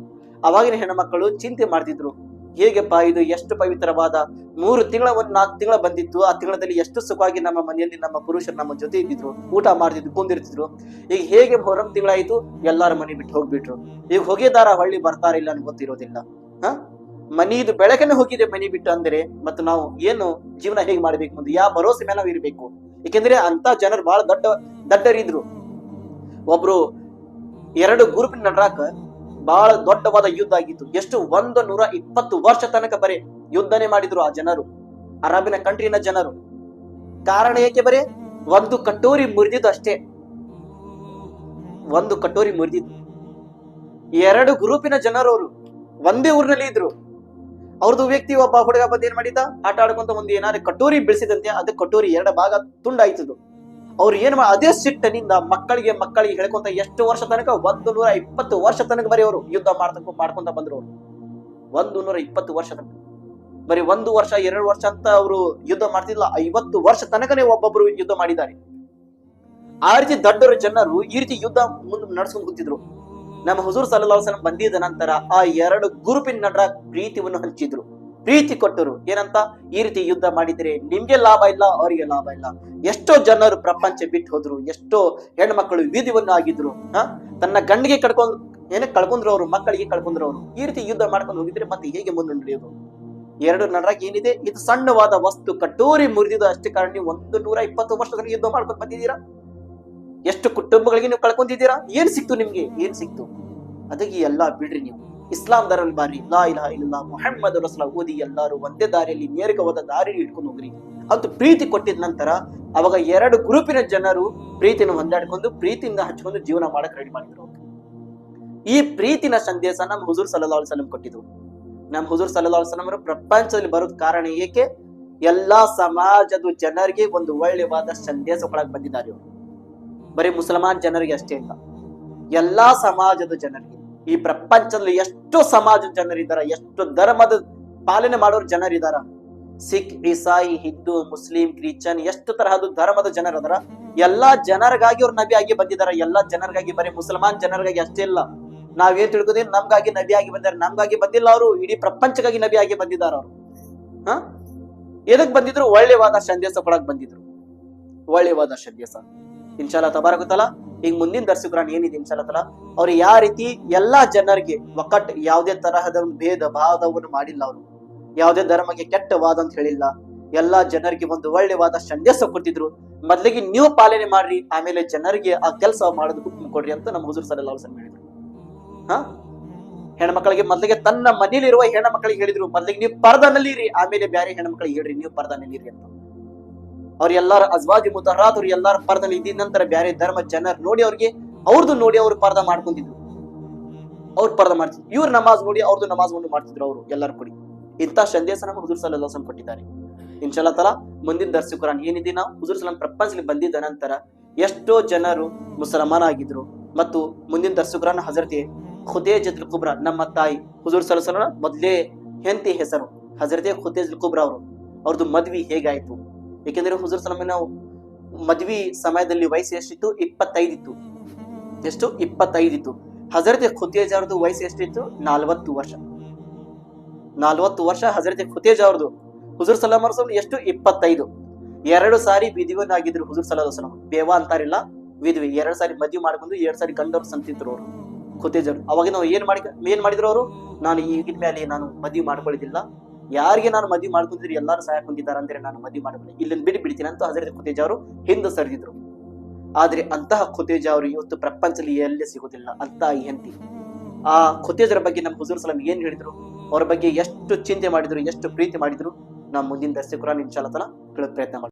ಅವಾಗಿನ ಹೆಣ್ಮಕ್ಕಳು ಚಿಂತೆ ಮಾಡ್ತಿದ್ರು. ಹೇಗೆಪ್ಪ ಇದು ಎಷ್ಟು ಪವಿತ್ರವಾದ ಮೂರು ತಿಂಗಳ ಒಂದು ನಾಲ್ಕು ತಿಂಗಳ ಬಂದಿತ್ತು, ಆ ತಿಂಗಳಲ್ಲಿ ಎಷ್ಟು ಸುಖವಾಗಿ ನಮ್ಮ ಮನೆಯಲ್ಲಿ ನಮ್ಮ ಪುರುಷರು ನಮ್ಮ ಜೊತೆ ಇದ್ದಿದ್ರು, ಊಟ ಮಾಡ್ತಿದ್ರು, ಕುಂದಿರ್ತಿದ್ರು, ಈಗ ಹೇಗೆ ಮೊಹರಂ ತಿಂಗಳಾಯಿತು, ಎಲ್ಲಾರ ಮನೆ ಬಿಟ್ಟು ಹೋಗ್ಬಿಟ್ರು. ಈಗ ಹೊಗೆದಾರ ಹೊಳ್ಳಿ ಬರ್ತಾರ ಇಲ್ಲ ಅಂತ ಗೊತ್ತಿರೋದಿಲ್ಲ. ಹ? ಮನಿದು ಬೆಳಕನ್ನು ಹೋಗಿದೆ ಮನಿ ಬಿಟ್ಟು ಅಂದ್ರೆ, ಮತ್ತು ನಾವು ಏನು ಜೀವನ ಹೇಗೆ ಮಾಡ್ಬೇಕು ಮುಂದೆ? ಯಾವ ಭರೋಸೆ ಮೇಲೆ ನಾವು ಇರ್ಬೇಕು? ಏಕೆಂದ್ರೆ ಅಂತ ಜನರು ಬಹಳ ದೊಡ್ಡ, ದಡ್ಡರಿದ್ರು. ಒಬ್ರು ಎರಡು ಗ್ರೂಪ್ ನಡ್ರಾಕ ಬಹಳ ದೊಡ್ಡವಾದ ಯುದ್ಧ ಆಗಿತ್ತು. ಎಷ್ಟು? ಒಂದು ನೂರ ಇಪ್ಪತ್ತು ವರ್ಷ ತನಕ ಬರೀ ಯುದ್ಧನೇ ಮಾಡಿದ್ರು ಆ ಜನರು. ಅರಬಿನ ಕಂಟ್ರಿನ ಜನರು. ಕಾರಣ ಏಕೆ ಬರೀ? ಒಂದು ಕಟೋರಿ ಮುರಿದಿದ್ದು ಅಷ್ಟೇ. ಒಂದು ಕಟೋರಿ ಮುರಿದಿದ್ದು. ಎರಡು ಗ್ರೂಪಿನ ಜನರು ಅವರು. ಒಂದೇ ಊರಿನಲ್ಲಿ ಇದ್ರು. ಅವ್ರದ್ದು ವ್ಯಕ್ತಿ ಒಬ್ಬ ಹುಡುಗ ಬಂದು ಏನ್ ಮಾಡಿದ ಆಟ ಆಡ್ಕೊಂತ ಒಂದು ಏನಾದ್ರು ಕಟೋರಿ ಬೆಳೆಸಿದಂತೆ ಅದು ಕಟೋರಿ ಎರಡು ಭಾಗ ತುಂಡಾಯ್ತದು. ಅವ್ರು ಏನು ಅದೇ ಸಿಟ್ಟನಿಂದ ಮಕ್ಕಳಿಗೆ ಮಕ್ಕಳಿಗೆ ಹೇಳ್ಕೊಂತ ಎಷ್ಟು ವರ್ಷ ತನಕ? ಒಂದು ನೂರ ಇಪ್ಪತ್ತು ವರ್ಷ ತನಕ ಬರೀ ಅವರು ಯುದ್ಧ ಮಾಡ್ತಕ್ಕ ಮಾಡ್ಕೊಂತ ಬಂದ್ರು ಅವರು. ಒಂದು ನೂರ ಇಪ್ಪತ್ತು ವರ್ಷ ತನಕ. ಬರೀ ಒಂದು ವರ್ಷ, ಎರಡು ವರ್ಷ ಅಂತ ಅವರು ಯುದ್ಧ ಮಾಡ್ತಿಲ್ಲ ಐವತ್ತು ವರ್ಷ ತನಕನೇ ಒಬ್ಬೊಬ್ರು ಯುದ್ಧ ಮಾಡಿದ್ದಾರೆ. ಆ ರೀತಿ ದೊಡ್ಡರ ಜನರು ಈ ರೀತಿ ಯುದ್ಧ ಮುಂದೆ ನಡ್ಸ್ಕೊಂಡು ಕೂತಿದ್ರು. ನಮ್ಮ ಹುಜೂರ್ ಸಲ್ಲಲ್ಲಾಹು ಬಂದಿದ್ದ ಬಂದಿದ ನಂತರ ಆ ಎರಡು ಗುರುಪಿನ ನಡ್ರ ಪ್ರೀತಿಯನ್ನು ಹಂಚಿದ್ರು. ಪ್ರೀತಿ ಕೊಟ್ಟರು. ಏನಂತ? ಈ ರೀತಿ ಯುದ್ಧ ಮಾಡಿದ್ರೆ ನಿಮ್ಗೆ ಲಾಭ ಇಲ್ಲ, ಅವರಿಗೆ ಲಾಭ ಇಲ್ಲ. ಎಷ್ಟೋ ಜನರು ಪ್ರಪಂಚ ಬಿಟ್ಟು ಹೋದ್ರು, ಎಷ್ಟೋ ಹೆಣ್ಮಕ್ಳು ವಿಧಿವನ್ನು ಆಗಿದ್ರು ಹ? ತನ್ನ ಗಂಡಿಗೆ ಕಳ್ಕೊಂಡ್, ಏನಕ್ಕೆ ಕಳ್ಕೊಂಡ್ರು ಅವರು? ಮಕ್ಕಳಿಗೆ ಕಳ್ಕೊಂಡ್ರು ಅವರು. ಈ ರೀತಿ ಯುದ್ಧ ಮಾಡ್ಕೊಂಡು ಹೋಗಿದ್ರೆ ಮತ್ತೆ ಹೇಗೆ ಮುಂದೆ ನಡೆಯೋದು? ಎರಡು ನಡರಾಗಿ ಏನಿದೆ? ಇದು ಸಣ್ಣವಾದ ವಸ್ತು, ಕಟೋರಿ ಮುರಿದಿದ್ದು ಅಷ್ಟೇ ಕಾರಣ ನೀವು ಒಂದು ನೂರ ಇಪ್ಪತ್ತು ವರ್ಷದಲ್ಲಿ ಯುದ್ಧ ಮಾಡ್ಕೊಂಡು ಬಂದಿದ್ದೀರಾ? ಎಷ್ಟು ಕುಟುಂಬಗಳಿಗೆ ನೀವು ಕಳ್ಕೊಂಡಿದ್ದೀರಾ? ಏನ್ ಸಿಕ್ತು ನಿಮ್ಗೆ? ಏನ್ ಸಿಕ್ತು? ಅದಕ್ಕೆ ಎಲ್ಲ ಬಿಡ್ರಿ ನೀವು. ಇಸ್ಲಾಂ ದಾರಲ್ಲಿ ಬಾರಿ, ಲಾ ಇಲಹ ಇಲ್ಲ ಮೊಹಮ್ಮದ್ ರಸಲ ಓದಿ ಎಲ್ಲರೂ ಒಂದೇ ದಾರಿಯಲ್ಲಿ ನೇರಕವಾದ ದಾರಿ ಇಟ್ಕೊಂಡು ಹೋಗ್ರಿ. ಅಂತ ಪ್ರೀತಿ ಕೊಟ್ಟಿದ ನಂತರ ಅವಾಗ ಎರಡು ಗ್ರೂಪಿನ ಜನರು ಪ್ರೀತಿನ ಹೊಂದಾಡ್ಕೊಂಡು, ಪ್ರೀತಿಯಿಂದ ಹಚ್ಕೊಂಡು ಜೀವನ ಮಾಡಕ್ ರೆಡಿ ಮಾಡಿದ್ರು. ಈ ಪ್ರೀತಿನ ಸಂದೇಶ ನಮ್ಮ ಹುಜೂರ್ ಸಲ್ಲಾ ಸಲಂ ಕೊಟ್ಟಿದ್ರು. ನಮ್ಮ ಹುಜೂರ್ ಸಲ್ಲಾ ಸಲಂ ಅವರು ಪ್ರಪಂಚದಲ್ಲಿ ಬರೋದ್ ಕಾರಣ ಏಕೆ? ಎಲ್ಲಾ ಸಮಾಜದ ಜನರಿಗೆ ಒಂದು ಒಳ್ಳೆಯವಾದ ಸಂದೇಶ ಕೊಡಕ್ ಬಂದಿದ್ದಾರೆ ಅವರು. ಬರೀ ಮುಸಲ್ಮಾನ್ ಜನರಿಗೆ ಅಷ್ಟೇ ಇಲ್ಲ ಎಲ್ಲಾ ಸಮಾಜದ ಜನರಿಗೆ. ಈ ಪ್ರಪಂಚದಲ್ಲಿ ಎಷ್ಟು ಸಮಾಜದ ಜನರಿದ್ದಾರೆ, ಎಷ್ಟು ಧರ್ಮದ ಪಾಲನೆ ಮಾಡೋರು ಜನರಿದಾರ. ಸಿಖ್, ಇಸಾಯಿ, ಹಿಂದೂ, ಮುಸ್ಲಿಂ, ಕ್ರಿಶ್ಚಿಯನ್, ಎಷ್ಟು ತರಹದ ಧರ್ಮದ ಜನರದಾರ. ಎಲ್ಲಾ ಜನರಿಗಾಗಿ ಅವ್ರು ನಬಿಯಾಗಿ ಬಂದಿದ್ದಾರೆ. ಎಲ್ಲಾ ಜನರಿಗಾಗಿ ಬರೀ ಮುಸಲ್ಮಾನ್ ಜನರಿಗಾಗಿ ಅಷ್ಟೇ ಇಲ್ಲ. ನಾವೇನ್ ತಿಳ್ಕೊತೀವಿ? ನಮ್ಗಾಗಿ ನಬಿಯಾಗಿ ಬಂದಾರ ನಮ್ಗಾಗಿ ಬಂದಿಲ್ಲ ಅವರು, ಇಡೀ ಪ್ರಪಂಚಕ್ಕಾಗಿ ನಬಿಯಾಗಿ ಬಂದಿದ್ದಾರೆ ಅವರು. ಹ? ಎದಕ್ ಬಂದಿದ್ರು? ಒಳ್ಳೆಯವಾದ ಸಂದೇಶ ಕೊಡಕ್ ಬಂದಿದ್ರು. ಒಳ್ಳೆಯವಾದ ಸಂದೇಶ. ತಬಾರ ತಬಾರಗುತ್ತಲ್ಲ ಈಗ ಮುಂದಿನ ದರ್ಶಕರನ್ ಏನಿದೆ ತಲ ಅವ್ರು ಯಾವ ರೀತಿ ಎಲ್ಲಾ ಜನರಿಗೆ ಒಕ್ಕಟ್ ಯಾವುದೇ ತರಹದ ಒಂದು ಭೇದ ಭಾವವನ್ನು ಮಾಡಿಲ್ಲ ಅವರು. ಯಾವುದೇ ಧರ್ಮಕ್ಕೆ ಕೆಟ್ಟ ವಾದ ಅಂತ ಹೇಳಿಲ್ಲ. ಎಲ್ಲಾ ಜನರಿಗೆ ಒಂದು ಒಳ್ಳೆಯವಾದ ಸಂದೇಶ ಕೊಟ್ಟಿದ್ರು ಮೊದ್ಲಿಗೆ ನೀವು ಪಾಲನೆ ಮಾಡ್ರಿ, ಆಮೇಲೆ ಜನರಿಗೆ ಆ ಕೆಲಸ ಮಾಡೋದು ಹುಕುಂ ಕೊಡ್ರಿ ಅಂತ ನಮ್ಮ ಹುಜೂರ್ ಸರ್ ಎಲ್ಲ ಹೇಳಿದ್ರು. ಹಾ? ಹೆಣ್ಮಕ್ಳಿಗೆ ಮೊದ್ಲಿಗೆ ತನ್ನ ಮನೇಲಿರುವ ಹೆಣ್ಮಕ್ಳಿಗೆ ಹೇಳಿದ್ರು, ಮೊದ್ಲಿಗೆ ನೀವು ಪರ್ದಾನಲ್ಲಿ ಇರಿ ಆಮೇಲೆ ಬೇರೆ ಹೆಣ್ಮಕ್ಳಿಗೆ ಹೇಳ್ರಿ, ನೀವು ಪರ್ದಾನಲ್ಲಿ ಇರಿ ಅಂತ. ಅವ್ರ ಎಲ್ಲಾರ ಅಜ್ವಾದಿ ಮುತರಾತ್ ಅವ್ರು ಎಲ್ಲಾರ ಪರ್ದಲ್ಲಿ ಇದ್ದ ನಂತರ ಬೇರೆ ಧರ್ಮ ಜನರು ನೋಡಿ ಅವ್ರಿಗೆ ಅವ್ರದ್ದು ನೋಡಿ ಅವ್ರು ಪರ್ದ ಮಾಡ್ಕೊಂತಿದ್ರು ಅವ್ರ ಪರ್ದ ಮಾಡ್ತಿದ್ರು. ಇವ್ರ ನಮಾಜ್ ನೋಡಿ ಅವ್ರದ್ದು ನಮಾಜ್ ಒಂದು ಮಾಡ್ತಿದ್ರು ಅವರು ಎಲ್ಲರೂ ಕೂಡಿ. ಇಂಥ ಸಂದೇಶ ಹುಜೂರ್ ಸಲ ವಸಲ್ಲಂ ಕೊಟ್ಟಿದ್ದಾರೆ. ಇನ್ಶಾಲ್ಲ ತಲಾ ಮುಂದಿನ ದರ್ಸಿ ಕುರಾನ್ ಏನಿದೆ ನಾವು ಹುಜೂರ್ ಸಲಂ ಪ್ರಪಂಚದಲ್ಲಿ ಬಂದಿದ್ದ ನಂತರ ಎಷ್ಟೋ ಜನರು ಮುಸಲ್ಮಾನ ಆಗಿದ್ರು ಮತ್ತು ಮುಂದಿನ ಕುರಾನ್ ಹಜರತಿ ಖುದೇಜ್ ಕುಬ್ರಾ ನಮ್ಮ ತಾಯಿ ಹುಜೂರ್ ಸಲಸಲ ಮೊದಲೇ ಹೆಂಡತಿ ಹೆಸರು. ಹಜರತೆ ಖುದೇಜ್ ಕುಬ್ರಾ ಅವರು. ಅವ್ರದ್ದು ಮದ್ವಿ ಹೇಗಾಯ್ತು? ಏಕೆಂದ್ರೆ ಹುಜೂರ್ ಸಲಮಿನ ಮದ್ವಿ ಸಮಯದಲ್ಲಿ ವಯಸ್ಸು ಎಷ್ಟಿತ್ತು? ಇಪ್ಪತ್ತೈದಿತ್ತು. ಎಷ್ಟು? ಇಪ್ಪತ್ತೈದಿತ್ತು. ಹಜರತೆ ಖುತೇಜ್ ಅವ್ರದ್ದು ವಯಸ್ಸು ಎಷ್ಟಿತ್ತು? ನಾಲ್ವತ್ತು ವರ್ಷ. ನಾಲ್ವತ್ತು ವರ್ಷ ಹಜರತೆ ಖುತೇಜ್ ಅವ್ರದ್ದು ಹುಜೂರ್ ಅವ್ರ ಎಷ್ಟು? ಇಪ್ಪತ್ತೈದು. ಎರಡು ಸಾರಿ ವಿಧಿವನಾಗಿದ್ರು ಹುಜೂರ್ ಸಲಾ ಸಲಂ ಬೇವಾ ಅಂತಾರಿಲ್ಲ ವಿಧವಿ ಎರಡು ಸಾರಿ ಮದುವೆ ಮಾಡ್ಕೊಂಡು ಎರಡು ಸಾರಿ ಗಂಡವ್ರು ಸಂತಿದ್ರು ಅವರು. ಖುತೇಜ್ ಅವರು ಅವಾಗ ನಾವು ಏನ್ ಮಾಡಿ ಏನ್ ಮಾಡಿದ್ರು ಅವರು? ನಾನು ಈಗಿನ ಮೇಲೆ ನಾನು ಮದುವೆ ಮಾಡ್ಕೊಳ್ಳೋದಿಲ್ಲ. ಯಾರಿಗೆ ನಾನು ಮದ್ವೆ ಮಾಡ್ಕೊಂಡಿದ್ರೆ ಎಲ್ಲರೂ ಸಹಾಯ ಹೊಂದಿದ್ದಾರೆ ಅಂದ್ರೆ ನಾನು ಮದ್ವೆ ಮಾಡಬಲ್ಲ. ಇಲ್ಲಿಂದ ಬಿಡಿ ಬಿಡ್ತೀನಿ ಅಂತ ಹಜರತ್ ಖುತೇಜ್ ಅವರು ಹಿಂದೆ ಸರಿದಿದ್ರು. ಆದ್ರೆ ಅಂತಹ ಕುತೇಜ್ ಅವರು ಇವತ್ತು ಪ್ರಪಂಚದಲ್ಲಿ ಎಲ್ಲೇ ಸಿಗೋದಿಲ್ಲ ಅಂತ ಹೆಂಡತಿ. ಆ ಕುತೇಜರ ಬಗ್ಗೆ ನಮ್ಮ ಹುಜೂರ್ ಸಲಾಂ ಏನ್ ಹೇಳಿದ್ರು? ಅವರ ಬಗ್ಗೆ ಎಷ್ಟು ಚಿಂತೆ ಮಾಡಿದ್ರು, ಎಷ್ಟು ಪ್ರೀತಿ ಮಾಡಿದ್ರು? ನಾವು ಮುಂದಿನ ದರ್ಶಕರ ಇನ್ಶಾಲ್ಲ ತಲ ಕೇಳೋ ಪ್ರಯತ್ನ ಮಾಡ್ತೀವಿ